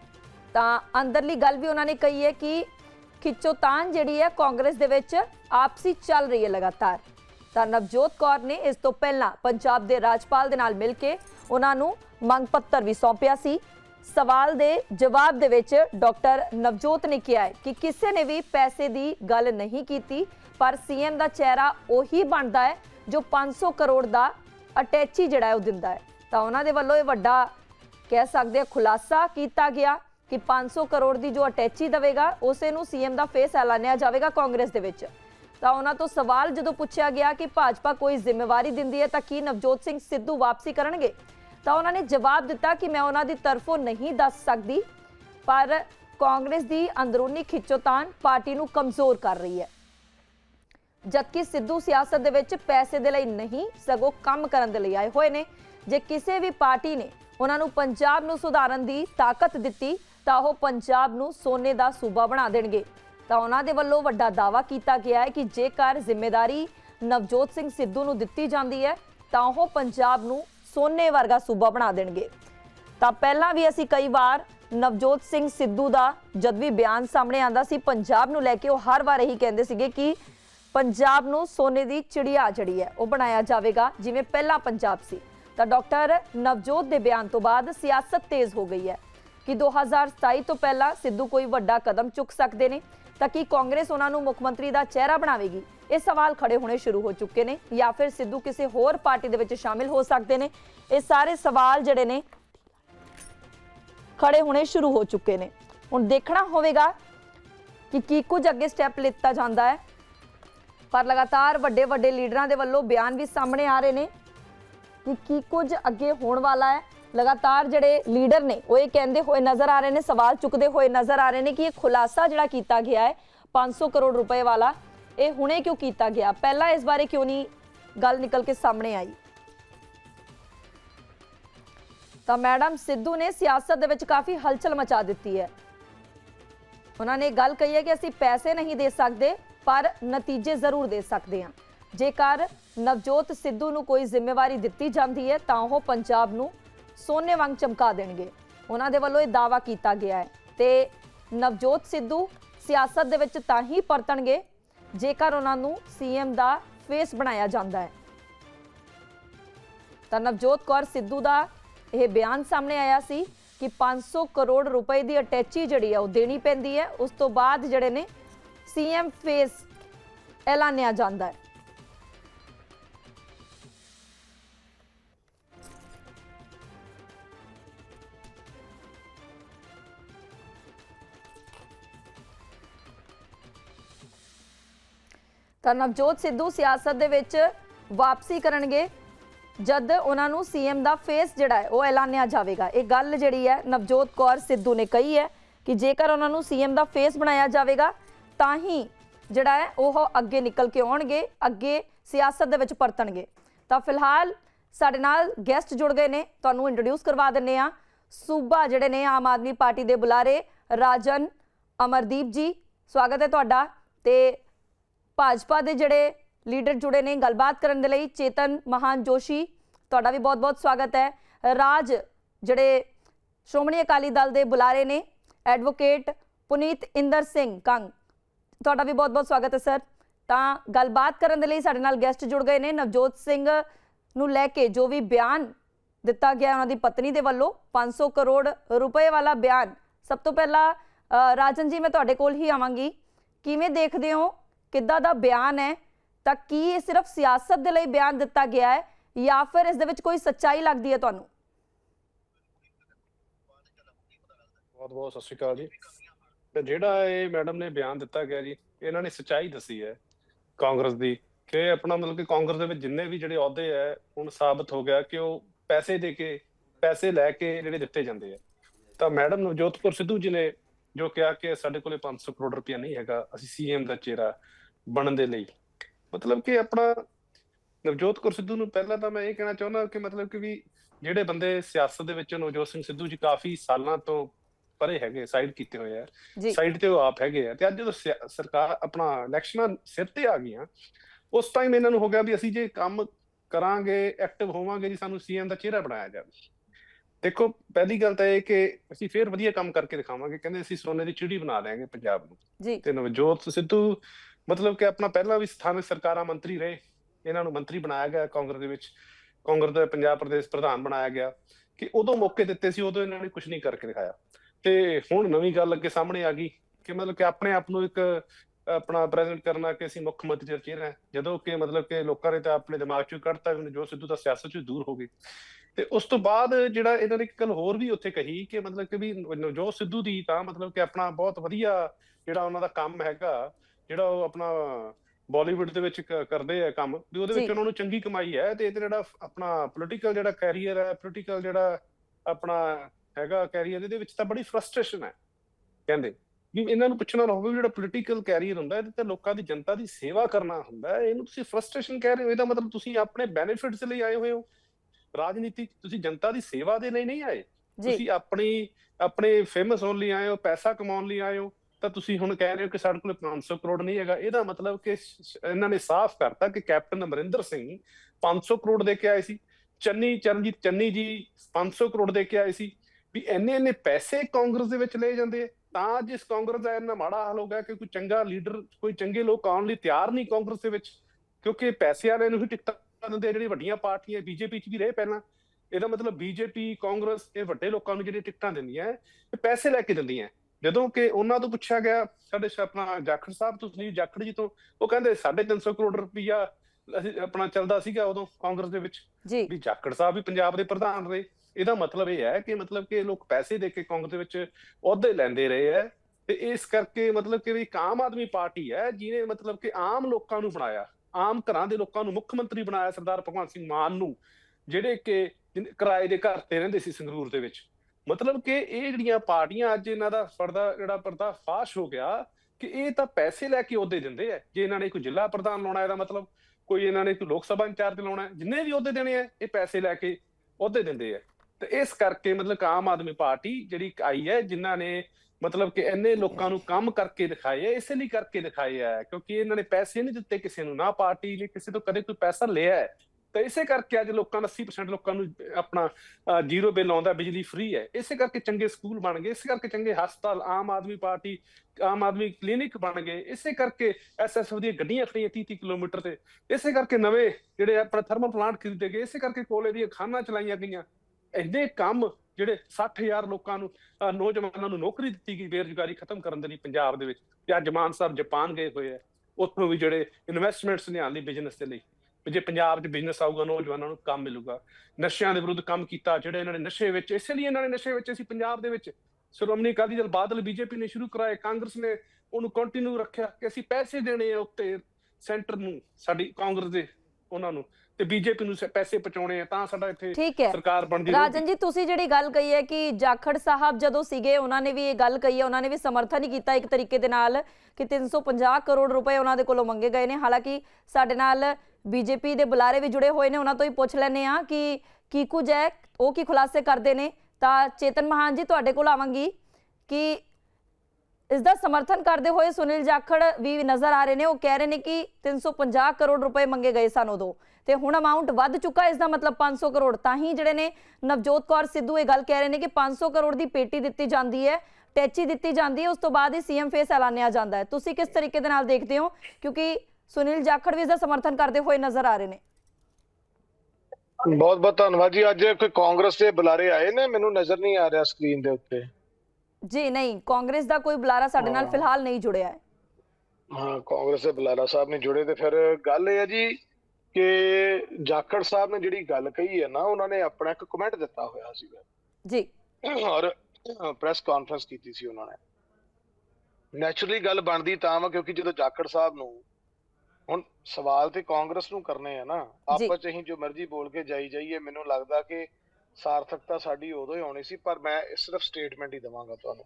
A: ਤਾਂ ਅੰਦਰਲੀ ਗੱਲ ਵੀ ਉਹਨਾਂ ਨੇ ਕਹੀ ਹੈ ਕਿ ਖਿੱਚੋਤਾਨ ਜਿਹੜੀ ਹੈ ਕਾਂਗਰਸ ਦੇ ਵਿੱਚ ਆਪਸੀ ਚੱਲ ਰਹੀ ਹੈ ਲਗਾਤਾਰ। ਤਾਂ ਨਵਜੋਤ ਕੌਰ ਨੇ ਇਸ ਤੋਂ ਪਹਿਲਾਂ ਪੰਜਾਬ ਦੇ ਰਾਜਪਾਲ ਦੇ ਨਾਲ ਮਿਲ ਕੇ ਉਹਨਾਂ ਨੂੰ ਮੰਗ ਪੱਤਰ ਵੀ ਸੌਂਪਿਆ ਸੀ। ਸਵਾਲ ਦੇ ਜਵਾਬ ਦੇ ਵਿੱਚ ਡਾਕਟਰ ਨਵਜੋਤ ਨੇ ਕਿਹਾ ਹੈ ਕਿ ਕਿਸੇ ਨੇ ਵੀ ਪੈਸੇ ਦੀ ਗੱਲ ਨਹੀਂ ਕੀਤੀ, ਪਰ ਸੀਐਮ ਦਾ ਚਿਹਰਾ ਉਹੀ ਬਣਦਾ ਹੈ ਜੋ 500 ਕਰੋੜ ਦਾ ਅਟੈਚੀ ਜਿਹੜਾ ਹੈ ਉਹ ਦਿੰਦਾ ਹੈ। ਤਾਂ ਉਹਨਾਂ ਦੇ ਵੱਲੋਂ ਇਹ ਵੱਡਾ ਕਹਿ ਸਕਦੇ ਆ, ਖੁਲਾਸਾ ਕੀਤਾ ਗਿਆ ਕਿ 500 ਕਰੋੜ ਦੀ ਜੋ ਅਟੈਚੀ ਦਵੇਗਾ, ਉਸੇ ਨੂੰ ਸੀਐਮ ਦਾ ਫੇਸ ਐਲਾਨਿਆ ਜਾਵੇਗਾ ਕਾਂਗਰਸ ਦੇ ਵਿੱਚ। ਤਾਂ ਉਹਨਾਂ ਤੋਂ ਸਵਾਲ ਜਦੋਂ ਪੁੱਛਿਆ ਗਿਆ ਕਿ ਭਾਜਪਾ ਕੋਈ ਜ਼ਿੰਮੇਵਾਰੀ ਦਿੰਦੀ ਹੈ, ਤਾਂ ਕੀ ਨਵਜੋਤ ਸਿੰਘ ਸਿੱਧੂ ਵਾਪਸੀ ਕਰਨਗੇ? ਤਾਂ ਉਹਨਾਂ ਨੇ ਜਵਾਬ ਦਿੱਤਾ ਕਿ ਮੈਂ ਉਹਨਾਂ ਦੀ ਤਰਫੋਂ ਨਹੀਂ ਦੱਸ ਸਕਦੀ, ਪਰ ਕਾਂਗਰਸ ਦੀ ਅੰਦਰੂਨੀ ਖਿੱਚੋਤਾਣ ਪਾਰਟੀ ਨੂੰ ਕਮਜ਼ੋਰ ਕਰ ਰਹੀ ਹੈ। ਜਦਕਿ ਸਿੱਧੂ ਸਿਆਸਤ ਦੇ ਵਿੱਚ ਪੈਸੇ ਦੇ ਲਈ ਨਹੀਂ, ਸਗੋਂ ਕੰਮ ਕਰਨ ਦੇ ਲਈ ਆਏ ਹੋਏ ਨੇ। ਜੇ ਕਿਸੇ ਵੀ ਪਾਰਟੀ ਨੇ ਉਹਨਾਂ ਨੂੰ ਪੰਜਾਬ ਨੂੰ ਸੁਧਾਰਨ ਦੀ ਤਾਕਤ ਦਿੱਤੀ, ਤਾਂ ਉਹ ਪੰਜਾਬ ਨੂੰ ਸੋਨੇ ਦਾ ਸੂਬਾ ਬਣਾ ਦੇਣਗੇ। ਤਾਂ ਉਹਨਾਂ ਦੇ ਵੱਲੋਂ ਵੱਡਾ ਦਾਅਵਾ ਕੀਤਾ ਗਿਆ ਹੈ ਕਿ ਜੇਕਰ ਜ਼ਿੰਮੇਵਾਰੀ ਨਵਜੋਤ ਸਿੰਘ ਸਿੱਧੂ ਨੂੰ ਦਿੱਤੀ ਜਾਂਦੀ ਹੈ, ਤਾਂ ਉਹ ਪੰਜਾਬ ਨੂੰ ਸੋਨੇ ਵਰਗਾ ਸੂਬਾ ਬਣਾ ਦੇਣਗੇ। ਤਾਂ ਪਹਿਲਾਂ ਵੀ ਅਸੀਂ ਕਈ ਵਾਰ ਨਵਜੋਤ ਸਿੰਘ ਸਿੱਧੂ ਦਾ ਜਦ ਵੀ ਬਿਆਨ ਸਾਹਮਣੇ ਆਂਦਾ ਸੀ, ਪੰਜਾਬ ਨੂੰ ਲੈ ਕੇ ਉਹ ਹਰ ਵਾਰ ਇਹੀ ਕਹਿੰਦੇ ਸੀਗੇ ਕਿ ਪੰਜਾਬ ਨੂੰ ਸੋਨੇ ਦੀ ਚਿੜੀਆ ਜਿਹੜੀ ਹੈ, ਉਹ ਬਣਾਇਆ ਜਾਵੇਗਾ, ਜਿਵੇਂ ਪਹਿਲਾਂ ਪੰਜਾਬ ਸੀ। ਤਾਂ ਡਾਕਟਰ ਨਵਜੋਤ ਦੇ ਬਿਆਨ ਤੋਂ ਬਾਅਦ ਸਿਆਸਤ ਤੇਜ਼ ਹੋ ਗਈ ਹੈ ਕਿ 2027 ਤੋਂ ਪਹਿਲਾਂ ਸਿੱਧੂ ਕੋਈ ਵੱਡਾ ਕਦਮ ਚੁੱਕ ਸਕਦੇ ਨੇ। ਤਾਂ ਕੀ ਕਾਂਗਰਸ ਉਹਨਾਂ ਨੂੰ ਮੁੱਖ ਮੰਤਰੀ ਦਾ ਚਿਹਰਾ ਬਣਾਵੇਗੀ? ਇਹ ਸਵਾਲ ਖੜੇ ਹੋਣੇ ਸ਼ੁਰੂ ਹੋ ਚੁੱਕੇ ਨੇ ਜਾਂ ਫਿਰ ਸਿੱਧੂ ਕਿਸੇ ਹੋਰ ਪਾਰਟੀ ਦੇ ਵਿੱਚ ਸ਼ਾਮਿਲ ਹੋ ਸਕਦੇ ਨੇ? ਇਹ ਸਾਰੇ ਸਵਾਲ ਜਿਹੜੇ ਨੇ ਖੜੇ ਹੋਣੇ ਸ਼ੁਰੂ ਹੋ ਚੁੱਕੇ ਨੇ। ਹੁਣ ਦੇਖਣਾ ਹੋਵੇਗਾ ਕਿ ਕੀ ਕੁਝ ਅੱਗੇ ਸਟੈਪ ਲਿੱਤਾ ਜਾਂਦਾ ਹੈ। ਪਰ ਲਗਾਤਾਰ ਵੱਡੇ ਵੱਡੇ ਲੀਡਰਾਂ ਦੇ ਵੱਲੋਂ ਬਿਆਨ ਵੀ ਸਾਹਮਣੇ ਆ ਰਹੇ ਨੇ ਕਿ ਕੀ ਕੁਝ ਅੱਗੇ ਹੋਣ ਵਾਲਾ ਹੈ। ਲਗਾਤਾਰ ਜਿਹੜੇ ਲੀਡਰ ਨੇ, ਉਹ ਇਹ ਕਹਿੰਦੇ ਹੋਏ ਨਜ਼ਰ ਆ ਰਹੇ ਨੇ, ਸਵਾਲ ਚੁੱਕਦੇ ਹੋਏ ਨਜ਼ਰ ਆ ਰਹੇ ਨੇ ਕਿ ਇਹ ਖੁਲਾਸਾ ਜਿਹੜਾ ਕੀਤਾ ਗਿਆ ਹੈ 500 ਕਰੋੜ ਰੁਪਏ ਵਾਲਾ, ਇਹ ਹੁਣੇ ਕਿਉਂ ਕੀਤਾ ਗਿਆ? ਪਹਿਲਾਂ ਇਸ ਬਾਰੇ ਕਿਉਂ ਨਹੀਂ ਗੱਲ ਨਿਕਲ ਕੇ ਸਾਹਮਣੇ ਆਈ? ਤਾਂ ਮੈਡਮ ਸਿੱਧੂ ਨੇ ਸਿਆਸਤ ਦੇ ਵਿੱਚ ਕਾਫੀ ਹਲਚਲ ਮਚਾ ਦਿੱਤੀ ਹੈ। ਉਹਨਾਂ ਨੇ ਗੱਲ ਕਹੀ ਹੈ ਕਿ ਅਸੀਂ ਪੈਸੇ ਨਹੀਂ ਦੇ ਸਕਦੇ, ਪਰ ਨਤੀਜੇ ਜ਼ਰੂਰ ਦੇ ਸਕਦੇ ਹਾਂ। ਜੇਕਰ ਨਵਜੋਤ ਸਿੱਧੂ ਨੂੰ ਕੋਈ ਜ਼ਿੰਮੇਵਾਰੀ ਦਿੱਤੀ ਜਾਂਦੀ ਹੈ, ਤਾਂ ਉਹ ਪੰਜਾਬ ਨੂੰ ਸੋਨੇ ਵਾਂਗ ਚਮਕਾ ਦੇਣਗੇ। ਉਹਨਾਂ ਦੇ ਵੱਲੋਂ ਇਹ ਦਾਵਾ ਕੀਤਾ ਗਿਆ ਹੈ ਤੇ ਨਵਜੋਤ ਸਿੱਧੂ ਸਿਆਸਤ ਦੇ ਵਿੱਚ ਤਾਂ ਹੀ ਪਰਤਣਗੇ, ਜੇਕਰ ਉਹਨਾਂ ਨੂੰ ਸੀਐਮ ਦਾ ਫੇਸ ਬਣਾਇਆ ਜਾਂਦਾ ਹੈ। ਤਾਂ ਨਵਜੋਤ ਕੌਰ ਸਿੱਧੂ ਦਾ ਇਹ ਬਿਆਨ ਸਾਹਮਣੇ ਆਇਆ ਸੀ ਕਿ 500 ਕਰੋੜ ਰੁਪਏ ਦੀ ਅਟੈਚੀ ਜਿਹੜੀ ਹੈ ਉਹ ਦੇਣੀ ਪੈਂਦੀ ਹੈ। ਉਸ ਤੋਂ ਬਾਅਦ ਜਿਹੜੇ ਨੇ ਸੀਐਮ ਫੇਸ ਐਲਾਨਿਆ ਜਾਂਦਾ ਹੈ। ਤਾਂ ਨਵਜੋਤ ਸਿੱਧੂ ਸਿਆਸਤ ਦੇ ਵਿੱਚ ਵਾਪਸੀ ਕਰਨਗੇ, ਜਦ ਉਹਨਾਂ ਨੂੰ ਸੀਐਮ ਦਾ ਫੇਸ ਜਿਹੜਾ ਹੈ, ਉਹ ਐਲਾਨਿਆ ਜਾਵੇਗਾ। ਇਹ ਗੱਲ ਜਿਹੜੀ ਹੈ, ਨਵਜੋਤ ਕੌਰ ਸਿੱਧੂ ਨੇ ਕਹੀ ਹੈ ਕਿ ਜੇਕਰ ਉਹਨਾਂ ਨੂੰ ਸੀਐਮ ਦਾ ਫੇਸ ਬਣਾਇਆ ਜਾਵੇਗਾ, ਤਾਂ ਹੀ ਜਿਹੜਾ ਹੈ, ਉਹ ਅੱਗੇ ਨਿਕਲ ਕੇ ਆਉਣਗੇ, ਅੱਗੇ ਸਿਆਸਤ ਦੇ ਵਿੱਚ ਪਰਤਣਗੇ। ਤਾਂ ਫਿਲਹਾਲ ਸਾਡੇ ਨਾਲ ਗੈਸਟ ਜੁੜ ਗਏ ਨੇ, ਤੁਹਾਨੂੰ ਇੰਟਰੋਡਿਊਸ ਕਰਵਾ ਦਿੰਨੇ ਆ ਸੂਬਾ ਜਿਹੜੇ ਨੇ, ਆਮ ਆਦਮੀ ਪਾਰਟੀ ਦੇ ਬੁਲਾਰੇ, ਰਾਜਨ ਅਮਰਦੀਪ ਜੀ, ਸਵਾਗਤ ਹੈ ਤੁਹਾਡਾ। ਤੇ ਭਾਜਪਾ ਦੇ ਜਿਹੜੇ ਲੀਡਰ ਜੁੜੇ ਨੇ, ਗੱਲਬਾਤ ਕਰਨ ਦੇ ਲਈ ਚੇਤਨ ਮਹਾਨ ਜੋਸ਼ੀ, ਤੁਹਾਡਾ ਵੀ ਬਹੁਤ-ਬਹੁਤ ਸਵਾਗਤ ਹੈ। ਰਾਜ ਜਿਹੜੇ ਸ਼੍ਰੋਮਣੀ ਅਕਾਲੀ ਦਲ ਦੇ ਬੁਲਾਰੇ ਨੇ, ਐਡਵੋਕੇਟ ਪੁਨੀਤ ਇੰਦਰ ਸਿੰਘ ਕੰਗ, ਤੁਹਾਡਾ ਵੀ ਬਹੁਤ-ਬਹੁਤ ਸਵਾਗਤ ਹੈ, ਸਰ। ਤਾਂ ਗੱਲਬਾਤ ਕਰਨ ਦੇ ਲਈ ਸਾਡੇ ਨਾਲ ਗੈਸਟ ਜੁੜ ਗਏ ਨੇ, ਨਵਜੋਤ ਸਿੰਘ ਨੂੰ ਲੈ ਕੇ ਜੋ ਵੀ ਬਿਆਨ ਦਿੱਤਾ ਗਿਆ ਉਹਨਾਂ ਦੀ ਪਤਨੀ ਦੇ ਵੱਲੋਂ 500 ਕਰੋੜ ਰੁਪਏ ਵਾਲਾ ਬਿਆਨ। ਸਭ ਤੋਂ ਪਹਿਲਾਂ ਰਾਜਨ ਜੀ, ਮੈਂ ਤੁਹਾਡੇ ਕੋਲ ਹੀ ਆਵਾਂਗੀ। ਕਿਵੇਂ ਦੇਖਦੇ ਹੋ ਕਿੱਦਾਂ ਦਾ ਬਿਆਨ ਹੈ? ਤਾਂ ਕੀ ਇਹ ਸਿਰਫ ਸਿਆਸਤ ਦੇ ਲਈ ਬਿਆਨ ਦਿੱਤਾ ਗਿਆ ਹੈ ਜਾਂ ਫਿਰ ਇਸ ਦੇ ਵਿੱਚ ਕੋਈ ਸੱਚਾਈ ਲੱਗਦੀ ਹੈ ਤੁਹਾਨੂੰ?
B: ਬਹੁਤ ਬਹੁਤ ਸਤਿ ਸ਼੍ਰੀ ਅਕਾਲ ਜੀ। ਤੇ ਜਿਹੜਾ ਇਹ ਮੈਡਮ ਨੇ ਬਿਆਨ ਦਿੱਤਾ ਗਿਆ ਜੀ, ਇਹਨਾਂ ਨੇ ਸੱਚਾਈ ਦੱਸੀ ਹੈ ਕਾਂਗਰਸ ਦੀ ਕਿ ਆਪਣਾ ਮਤਲਬ ਕਿ ਕਾਂਗਰਸ ਦੇ ਵਿੱਚ ਜਿੰਨੇ ਵੀ ਜਿਹੜੇ ਅਹੁਦੇ ਹੈ, ਹੁਣ ਸਾਬਤ ਹੋ ਗਿਆ ਕਿ ਉਹ ਪੈਸੇ ਦੇ ਕੇ, ਪੈਸੇ ਲੈ ਕੇ ਜਿਹੜੇ ਦਿੱਤੇ ਜਾਂਦੇ ਆ ਤਾਂ ਮੈਡਮ ਨਵਜੋਤ ਕੌਰ ਸਿੱਧੂ ਜੀ ਨੇ ਜੋ ਕਿਹਾ ਕਿ ਸਾਡੇ ਕੋਲੇ 500 ਕਰੋੜ ਰੁਪਇਆ ਨਹੀਂ ਹੈਗਾ, ਅਸੀਂ ਸੀਐਮ ਦਾ ਚਿਹਰਾ ਬਣਨ ਦੇ ਲਈ। ਮਤਲਬ ਕਿ ਆਪਣਾ ਨਵਜੋਤ ਕੌਰ ਸਿੱਧੂ ਨੂੰ ਪਹਿਲਾਂ ਤਾਂ ਮੈਂ ਇਹ ਕਹਿਣਾ ਚਾਹੁੰਦਾ ਕਿ ਮਤਲਬ ਕਿ ਵੀ ਜਿਹੜੇ ਬੰਦੇ ਸਿਆਸਤ ਦੇ ਵਿੱਚ ਨਵਜੋਤ ਸਿੰਘ ਸਿੱਧੂ ਜੀ ਕਾਫੀ ਸਾਲਾਂ ਤੋਂ ਪਰੇ ਹੈਗੇ ਸਾਈਡ ਕੀਤੇ ਹੋਏ ਆ। ਸਾਈਡ ਤੇ ਉਹ ਆਪ ਹੈਗੇ ਆ। ਤੇ ਅੱਜ ਜਦੋਂ ਸਰਕਾਰ ਆਪਣਾ ਇਲੈਕਸ਼ਨਾਂ ਸਿਰ ਤੇ ਆ ਗਈਆਂ ਉਸ ਟਾਈਮ ਇਹਨਾਂ ਨੂੰ ਹੋ ਗਿਆ ਵੀ ਅਸੀਂ ਜੇ ਕੰਮ ਕਰਾਂਗੇ ਐਕਟਿਵ ਹੋਵਾਂਗੇ ਜੀ ਸਾਨੂੰ ਸੀਐਮ ਦਾ ਚਿਹਰਾ ਬਣਾਇਆ ਜਾਵੇ। ਦੇਖੋ ਪਹਿਲੀ ਗੱਲ ਤਾਂ ਇਹ ਕਿ ਅਸੀਂ ਫੇਰ ਵਧੀਆ ਕੰਮ ਕਰਕੇ ਦਿਖਾਵਾਂਗੇ। ਕਹਿੰਦੇ ਅਸੀਂ ਸੋਨੇ ਦੀ ਚਿੜੀ ਬਣਾ ਦਿਆਂਗੇ ਪੰਜਾਬ ਨੂੰ।
A: ਜੀ।
B: ਤੇ ਨਵਜੋਤ ਸਿੱਧੂ ਮਤਲਬ ਕਿ ਆਪਣਾ ਪਹਿਲਾਂ ਵੀ ਸਥਾਨਕ ਸਰਕਾਰਾਂ ਮੰਤਰੀ ਰਹੇ, ਇਹਨਾਂ ਨੂੰ ਮੰਤਰੀ ਬਣਾਇਆ ਗਿਆ ਕਾਂਗਰਸ ਦੇ ਵਿੱਚ, ਕਾਂਗਰਸ ਦਾ ਪੰਜਾਬ ਪ੍ਰਦੇਸ਼ ਪ੍ਰਧਾਨ ਬਣਾਇਆ ਗਿਆ, ਕਿ ਉਦੋਂ ਮੌਕੇ ਦਿੱਤੇ ਸੀ, ਉਦੋਂ ਇਹਨਾਂ ਨੇ ਕੁਝ ਨਹੀਂ ਕਰਕੇ ਦਿਖਾਇਆ। ਤੇ ਹੁਣ ਨਵੀਂ ਗੱਲ ਅੱਗੇ ਸਾਹਮਣੇ ਆ ਗਈ, ਕਿ ਮਤਲਬ ਕਿ ਆਪਣੇ ਆਪ ਨੂੰ ਇੱਕ, ਆਪਣਾ ਪ੍ਰੈਜ਼ੈਂਟ ਕਰਨਾ ਕਿ ਅਸੀਂ ਮੁੱਖ ਮੰਤਰੀ ਦਾ ਚਿਹਰਾ ਹੈ, ਜਦੋਂ ਕਿ ਮਤਲਬ ਕਿ ਲੋਕਾਂ ਨੇ ਤਾਂ ਆਪਣੇ ਦਿਮਾਗ ਚੋਂ ਕੱਢਤਾ ਵੀ ਨਵਜੋਤ ਸਿੱਧੂ ਤਾਂ ਸਿਆਸਤ ਚੋਂ ਦੂਰ ਹੋ ਗਏ। ਤੇ ਉਸ ਤੋਂ ਬਾਅਦ ਜਿਹੜਾ ਇਹਨਾਂ ਨੇ ਇੱਕ ਗੱਲ ਹੋਰ ਵੀ ਉੱਥੇ ਕਹੀ ਕਿ ਮਤਲਬ ਕਿ ਵੀ ਨਵਜੋਤ ਸਿੱਧੂ ਦੀ ਤਾਂ ਮਤਲਬ ਕਿ ਆਪਣਾ ਬਹੁਤ ਵਧੀਆ ਜਿਹੜਾ ਉਹਨਾਂ ਦਾ ਕੰਮ ਹੈਗਾ ਜਿਹੜਾ ਉਹ ਆਪਣਾ ਬਾਲੀਵੁੱਡ ਦੇ ਵਿੱਚ ਕਰਦੇ ਆ ਕੰਮ ਵੀ ਉਹਦੇ। ਵਿੱਚ ਉਹਨਾਂ ਨੂੰ ਚੰਗੀ ਕਮਾਈ ਹੈ ਤੇ ਇਹ ਤੇ ਜਿਹੜਾ ਆਪਣਾ ਪੋਲੀਟੀਕਲ ਜਿਹੜਾ ਕੈਰੀਅਰ ਹੈ ਪੋਲੀਟੀਕਲ ਜਿਹੜਾ ਆਪਣਾ ਹੈਗਾ ਕੈਰੀਅਰ ਇਹਦੇ ਵਿੱਚ ਤਾਂ ਬੜੀ ਫਰਸਟ੍ਰੇਸ਼ਨ ਹੈ ਕਹਿੰਦੇ। ਵੀ ਇਹਨਾਂ ਨੂੰ ਪੁੱਛਣਾ ਹੋਵੇ ਵੀ ਜਿਹੜਾ ਪੋਲੀਟੀਕਲ ਕੈਰੀਅਰ ਹੁੰਦਾ ਇਹਦੇ ਤੇ ਲੋਕਾਂ ਦੀ ਜਨਤਾ ਦੀ ਸੇਵਾ ਕਰਨਾ ਹੁੰਦਾ ਇਹਨੂੰ ਤੁਸੀਂ ਫਰਸਟ੍ਰੇਸ਼ਨ ਕਹਿ ਰਹੇ ਹੋ ਇਹਦਾ ਮਤਲਬ ਤੁਸੀਂ ਆਪਣੇ ਬੈਨੀਫਿਟਸ ਲਈ ਆਏ ਹੋਏ ਹੋ। ਰਾਜਨੀਤੀ ਤੁਸੀਂ ਜਨਤਾ ਦੀ ਸੇਵਾ ਦੇ ਲਈ ਨਹੀਂ ਆਏ। ਤੁਸੀਂ ਆਪਣੀ ਆਪਣੇ ਫੇਮਸ ਹੋਣ ਲਈ ਆਏ ਹੋ ਪੈਸਾ ਕਮਾਉਣ ਲਈ ਆਏ ਹੋ। ਤਾਂ ਤੁਸੀਂ ਹੁਣ ਕਹਿ ਰਹੇ ਹੋ ਕਿ ਸਾਡੇ ਕੋਲ 500 ਕਰੋੜ ਨਹੀਂ ਹੈਗਾ। ਇਹਦਾ ਮਤਲਬ ਕਿ ਇਹਨਾਂ ਨੇ ਸਾਫ਼ ਕਰਤਾ ਕਿ ਕੈਪਟਨ ਅਮਰਿੰਦਰ ਸਿੰਘ 500 ਕਰੋੜ ਦੇ ਕੇ ਆਏ ਸੀ। ਚੰਨੀ ਚਰਨਜੀਤ ਚੰਨੀ ਜੀ 500 ਕਰੋੜ ਦੇ ਕੇ ਆਏ ਸੀ ਵੀ ਇੰਨੇ ਇੰਨੇ ਪੈਸੇ ਕਾਂਗਰਸ ਦੇ ਵਿੱਚ ਲਏ ਜਾਂਦੇ ਤਾਂ ਜਿਸ ਕਾਂਗਰਸ ਦਾ ਇੰਨਾ ਮਾੜਾ ਹਾਲ ਹੋ ਗਿਆ ਕਿ ਕੋਈ ਚੰਗਾ ਲੀਡਰ ਕੋਈ ਚੰਗੇ ਲੋਕ ਆਉਣ ਲਈ ਤਿਆਰ ਨਹੀਂ ਕਾਂਗਰਸ ਦੇ ਵਿੱਚ ਕਿਉਂਕਿ ਪੈਸੇ ਵਾਲਿਆਂ ਨੂੰ ਹੀ ਟਿਕਟਾਂ ਦਿੰਦੇ ਆ, ਜਿਹੜੀ ਵੱਡੀਆਂ ਪਾਰਟੀਆਂ ਬੀਜੇਪੀ 'ਚ ਵੀ ਰਹੇ ਪਹਿਲਾਂ। ਇਹਦਾ ਮਤਲਬ ਬੀਜੇਪੀ ਕਾਂਗਰਸ ਇਹ ਵੱਡੇ ਲੋਕਾਂ ਨੂੰ ਜਿਹੜੀ ਟਿਕਟਾਂ ਦਿੰਦੀਆਂ ਇਹ ਪੈਸੇ ਲੈ ਕੇ ਦਿੰਦੀਆਂ। ਜਦੋਂ ਕਿ ਉਹਨਾਂ ਤੋਂ ਪੁੱਛਿਆ ਗਿਆ ਸਾਡੇ ਆਪਣਾ ਜਾਖੜ ਸਾਹਿਬ ਤੋਂ ਸੁਨੀਲ ਜਾਖੜ ਜੀ ਤੋਂ ਉਹ ਕਹਿੰਦੇ 350 ਕਰੋੜ ਰੁਪਈਆ ਅਸੀਂ ਆਪਣਾ ਚੱਲਦਾ ਸੀਗਾ ਉਦੋਂ ਕਾਂਗਰਸ ਦੇ ਵਿੱਚ। ਵੀ ਜਾਖੜ ਸਾਹਿਬ ਵੀ ਪੰਜਾਬ ਦੇ ਪ੍ਰਧਾਨ ਰਹੇ। ਇਹਦਾ ਮਤਲਬ ਇਹ ਹੈ ਕਿ ਮਤਲਬ ਕਿ ਲੋਕ ਪੈਸੇ ਦੇ ਕੇ ਕਾਂਗਰਸ ਦੇ ਵਿੱਚ ਅਹੁਦੇ ਲੈਂਦੇ ਰਹੇ ਹੈ ਤੇ ਇਸ ਕਰਕੇ ਮਤਲਬ ਕਿ ਵੀ ਇੱਕ ਆਮ ਆਦਮੀ ਪਾਰਟੀ ਹੈ ਜਿਹਨੇ ਮਤਲਬ ਕਿ ਆਮ ਲੋਕਾਂ ਨੂੰ ਬਣਾਇਆ ਆਮ ਘਰਾਂ ਦੇ ਲੋਕਾਂ ਨੂੰ ਮੁੱਖ ਮੰਤਰੀ ਬਣਾਇਆ ਸਰਦਾਰ ਭਗਵੰਤ ਸਿੰਘ ਮਾਨ ਨੂੰ ਜਿਹੜੇ ਕਿ ਕਿਰਾਏ ਦੇ ਘਰ ਤੇ ਰਹਿੰਦੇ ਸੀ ਸੰਗਰੂਰ ਦੇ ਵਿੱਚ। ਮਤਲਬ ਕਿ ਇਹ ਜਿਹੜੀਆਂ ਪਾਰਟੀਆਂ ਅੱਜ ਇਹਨਾਂ ਦਾ ਪਰਦਾ ਜਿਹੜਾ ਪਰਦਾ ਫਾਸ਼ ਹੋ ਗਿਆ, ਕਿ ਇਹ ਤਾਂ ਪੈਸੇ ਲੈ ਕੇ ਅਹੁਦੇ ਦਿੰਦੇ ਆ। ਜੇ ਇਹਨਾਂ ਨੇ ਕੋਈ ਜ਼ਿਲ੍ਹਾ ਪ੍ਰਧਾਨ ਲਾਉਣਾ ਇਹਦਾ ਮਤਲਬ ਕੋਈ ਇਹਨਾਂ ਨੇ ਕੋਈ ਲੋਕ ਸਭਾ ਇੰਚਾਰਜ ਲਾਉਣਾ ਜਿੰਨੇ ਵੀ ਉਹਦੇ ਦੇਣੇ ਆ, ਇਹ ਪੈਸੇ ਲੈ ਕੇ ਅਹੁਦੇ ਦਿੰਦੇ ਆ। ਤੇ ਇਸ ਕਰਕੇ ਮਤਲਬ ਆਮ ਆਦਮੀ ਪਾਰਟੀ ਜਿਹੜੀ ਆਈ ਹੈ, ਜਿਨ੍ਹਾਂ ਨੇ ਮਤਲਬ ਕਿ ਇੰਨੇ ਲੋਕਾਂ ਨੂੰ ਕੰਮ ਕਰਕੇ ਦਿਖਾਏ ਆ, ਇਸੇ ਲਈ ਕਰਕੇ ਦਿਖਾਏ ਆ, ਕਿਉਂਕਿ ਇਹਨਾਂ ਨੇ ਪੈਸੇ ਨਹੀਂ ਦਿੱਤੇ ਕਿਸੇ ਨੂੰ, ਨਾ ਪਾਰਟੀ ਨੇ ਕਿਸੇ ਤੋਂ ਕਦੇ ਕੋਈ ਪੈਸਾ ਲਿਆ ਤਾਂ ਇਸੇ ਕਰਕੇ ਅੱਜ ਲੋਕਾਂ ਦਾ 80% ਲੋਕਾਂ ਨੂੰ ਆਪਣਾ ਜ਼ੀਰੋ ਬਿੱਲ ਆਉਂਦਾ, ਬਿਜਲੀ ਫ੍ਰੀ ਹੈ। ਇਸੇ ਕਰਕੇ ਚੰਗੇ ਸਕੂਲ ਬਣ ਗਏ, ਇਸੇ ਕਰਕੇ ਚੰਗੇ ਹਸਪਤਾਲ, ਆਮ ਆਦਮੀ ਪਾਰਟੀ, ਆਮ ਆਦਮੀ ਕਲੀਨਿਕ ਬਣ ਗਏ। ਇਸੇ ਕਰਕੇ ਐਸਐਸਓ ਦੀਆਂ ਗੱਡੀਆਂ ਖੜੀਆਂ 30 30 ਕਿਲੋਮੀਟਰ ਤੇ। ਇਸੇ ਕਰਕੇ ਨਵੇਂ ਜਿਹੜੇ ਆਪਣਾ ਥਰਮਲ ਪਲਾਂਟ ਖਰੀਦੇ ਗਏ, ਇਸੇ ਕਰਕੇ ਕੋਲੇ ਦੀਆਂ ਖਾਨਾਂ ਚਲਾਈਆਂ ਗਈਆਂ। ਇੰਨੇ ਕੰਮ ਜਿਹੜੇ 60000 ਲੋਕਾਂ ਨੂੰ ਨੌਜਵਾਨਾਂ ਨੂੰ ਨੌਕਰੀ ਦਿੱਤੀ ਗਈ, ਬੇਰੁਜ਼ਗਾਰੀ ਖਤਮ ਕਰਨ ਦੇ ਲਈ ਪੰਜਾਬ ਦੇ ਵਿੱਚ। ਤੇ ਅੱਜ ਮਾਨ ਸਾਹਿਬ ਜਾਪਾਨ ਗਏ ਹੋਏ ਆ ਉੱਥੋਂ ਵੀ ਜਿਹੜੇ ਇਨਵੈਸਟਮੈਂਟਸ ਲਿਆਉਣ ਲਈ ਬਿਜ਼ਨਸ ਦੇ ਲਈ। ਜੇ ਪੰਜਾਬ 'ਚ ਬਿਜ਼ਨਸ ਆਊਗਾ ਨੌਜਵਾਨਾਂ ਨੂੰ ਕੰਮ ਮਿਲੂਗਾ। ਨਸ਼ਿਆਂ ਦੇ ਵਿਰੁੱਧ ਕੰਮ ਕੀਤਾ ਜਿਹੜੇ ਇਹਨਾਂ ਨੇ ਨਸ਼ੇ ਵਿੱਚ ਇਸੇ ਲਈ ਇਹਨਾਂ ਨੇ ਨਸ਼ੇ ਵਿੱਚ ਅਸੀਂ ਪੰਜਾਬ ਦੇ ਵਿੱਚ। ਸ਼੍ਰੋਮਣੀ ਅਕਾਲੀ ਦਲ ਬਾਦਲ ਬੀਜੇਪੀ ਨੇ ਸ਼ੁਰੂ ਕਰਾਏ ਕਾਂਗਰਸ ਨੇ ਉਹਨੂੰ ਕੰਟੀਨਿਊ ਰੱਖਿਆ ਕਿ ਅਸੀਂ ਪੈਸੇ ਦੇਣੇ ਆ ਉੱਤੇ ਸੈਂਟਰ ਨੂੰ ਸਾਡੀ ਕਾਂਗਰਸ ਦੇ ਉਹਨਾਂ ਨੂੰ। ਤੇ ਬੀਜੇਪੀ ਨੂੰ ਪੈਸੇ ਪਹੁੰਚਾਉਣੇ ਆ ਤਾਂ ਸਾਡਾ ਇੱਥੇ ਸਰਕਾਰ ਬਣਦੀ
A: ਰਾਜਨ ਜੀ ਤੁਸੀਂ ਜਿਹੜੀ ਗੱਲ ਕਹੀ ਹੈ ਕਿ ਜਾਖੜ ਸਾਹਿਬ ਜਦੋਂ ਸੀਗੇ ਉਹਨਾਂ ਨੇ ਵੀ ਇਹ ਗੱਲ ਕਹੀ ਹੈ ਉਹਨਾਂ ਨੇ ਵੀ ਸਮਰਥਨ ਹੀ ਕੀਤਾ ਇੱਕ ਤਰੀਕੇ ਦੇ ਨਾਲ ਕਿ 350 ਕਰੋੜ ਰੁਪਏ ਉਹਨਾਂ ਦੇ ਕੋਲੋਂ ਮੰਗੇ ਗਏ ਨੇ। ਹਾਲਾਂਕਿ ਸਾਡੇ ਨਾਲ ਬੀਜੇਪੀ ਦੇ ਬੁਲਾਰੇ ਵੀ ਜੁੜੇ ਹੋਏ ਨੇ, ਉਹਨਾਂ ਤੋਂ ਹੀ ਪੁੱਛ ਲੈਨੇ ਆ ਕਿ ਕੀ ਕੁਝ ਹੈ, ਉਹ ਕੀ ਖੁਲਾਸੇ ਕਰਦੇ ਨੇ। ਤਾਂ ਚੇਤਨ ਮਹਾਨ ਜੀ, ਤੁਹਾਡੇ ਕੋਲ ਆਵਾਂਗੀ ਕਿ ਇਸ ਦਾ ਸਮਰਥਨ ਕਰਦੇ ਹੋਏ ਸੁਨੀਲ ਜਾਖੜ ਵੀ ਨਜ਼ਰ ਆ ਰਹੇ ਨੇ। ਉਹ ਕਹਿ ਰਹੇ ਨੇ ਕਿ 350 ਕਰੋੜ ਰੁਪਏ ਮੰਗੇ ਗਏ ਸਨ ਉਦੋਂ ਤੇ ਹੁਣ ਅਮਾਉਂਟ ਵੱਧ ਚੁੱਕਾ ਇਸ ਦਾ ਮਤਲਬ 500 ਕਰੋੜ। ਤਾਂ ਹੀ ਜਿਹੜੇ ਨੇ ਨਵਜੋਤ ਕੌਰ ਸਿੱਧੂ ਇਹ ਗੱਲ ਕਹਿ ਰਹੇ ਨੇ ਕਿ 500 ਕਰੋੜ ਦੀ ਪੇਟੀ ਦਿੱਤੀ ਜਾਂਦੀ ਹੈ, ਟੈਚੀ ਦਿੱਤੀ ਜਾਂਦੀ ਹੈ, ਉਸ ਤੋਂ ਬਾਅਦ ਹੀ ਸੀਐਮ ਫੇਸ ਐਲਾਨਿਆ ਜਾਂਦਾ ਹੈ। ਤੁਸੀਂ ਕਿਸ ਤਰੀਕੇ ਦੇ ਨਾਲ ਦੇਖਦੇ ਹੋ? ਕਿਉਂਕਿ ਸੁਨੀਲ ਜਾਖੜ ਵੀ ਇਸ ਦਾ ਸਮਰਥਨ ਕਰਦੇ ਹੋਏ ਨਜ਼ਰ ਆ ਰਹੇ ਨੇ।
C: ਬਹੁਤ ਬਹੁਤ ਧੰਨਵਾਦ ਜੀ। ਅੱਜ ਕੋਈ ਕਾਂਗਰਸ ਦੇ ਬੁਲਾਰੇ ਆਏ ਨੇ ਮੈਨੂੰ ਨਜ਼ਰ ਨਹੀਂ ਆ ਰਿਹਾ ਸਕਰੀਨ ਦੇ ਉੱਤੇ।
A: ਜੀ ਨਹੀਂ ਕਾਂਗਰਸ ਦਾ ਕੋਈ ਬੁਲਾਰਾ ਸਾਡੇ ਨਾਲ। ਫਿਲਹਾਲ ਨਹੀਂ ਜੁੜਿਆ ਹੈ।
C: ਹਾਂ ਕਾਂਗਰਸ ਦੇ ਬੁਲਾਰਾ ਸਾਹਿਬ ਨੇ ਜੁੜੇ ਤੇ ਫਿਰ ਗੱਲ ਇਹ ਹੈ ਜੀ ਕਿ ਜਾਖੜ ਸਾਹਿਬ ਨੇ ਜਿਹੜੀ ਗੱਲ ਕਹੀ ਹੈ ਨਾ ਉਹਨਾਂ ਨੇ ਆਪਣਾ ਇੱਕ ਕਮੈਂਟ ਦਿੱਤਾ ਹੋਇਆ ਸੀਗਾ।
A: ਜੀ।
C: ਔਰ ਪ੍ਰੈਸ ਕਾਨਫਰੰਸ ਕੀਤੀ ਸੀ ਉਹਨਾਂ ਨੇ। ਨੈਚੁਰਲੀ ਗੱਲ ਬਣਦੀ ਤਾਂ ਵਾ ਕਿਉਂਕਿ ਜਦੋਂ ਜਾਖੜ ਸਾਹਿਬ ਨੂੰ ਹੁਣ ਸਵਾਲ ਤੇ ਕਾਂਗਰਸ ਨੂੰ ਕਰਨੇ ਆ ਨਾ। ਆਪਸ ਚ ਅਸੀਂ ਜੋ ਮਰਜ਼ੀ ਬੋਲ ਕੇ ਜਾਈ ਜਾਈਏ ਮੈਨੂੰ ਲੱਗਦਾ ਕਿ ਸਾਰਥਕਤਾ ਸਾਡੀ ਉਦੋਂ ਹੀ ਆਉਣੀ ਸੀ ਪਰ ਮੈਂ ਸਿਰਫ ਸਟੇਟਮੈਂਟ ਹੀ ਦਵਾਂਗਾ ਤੁਹਾਨੂੰ।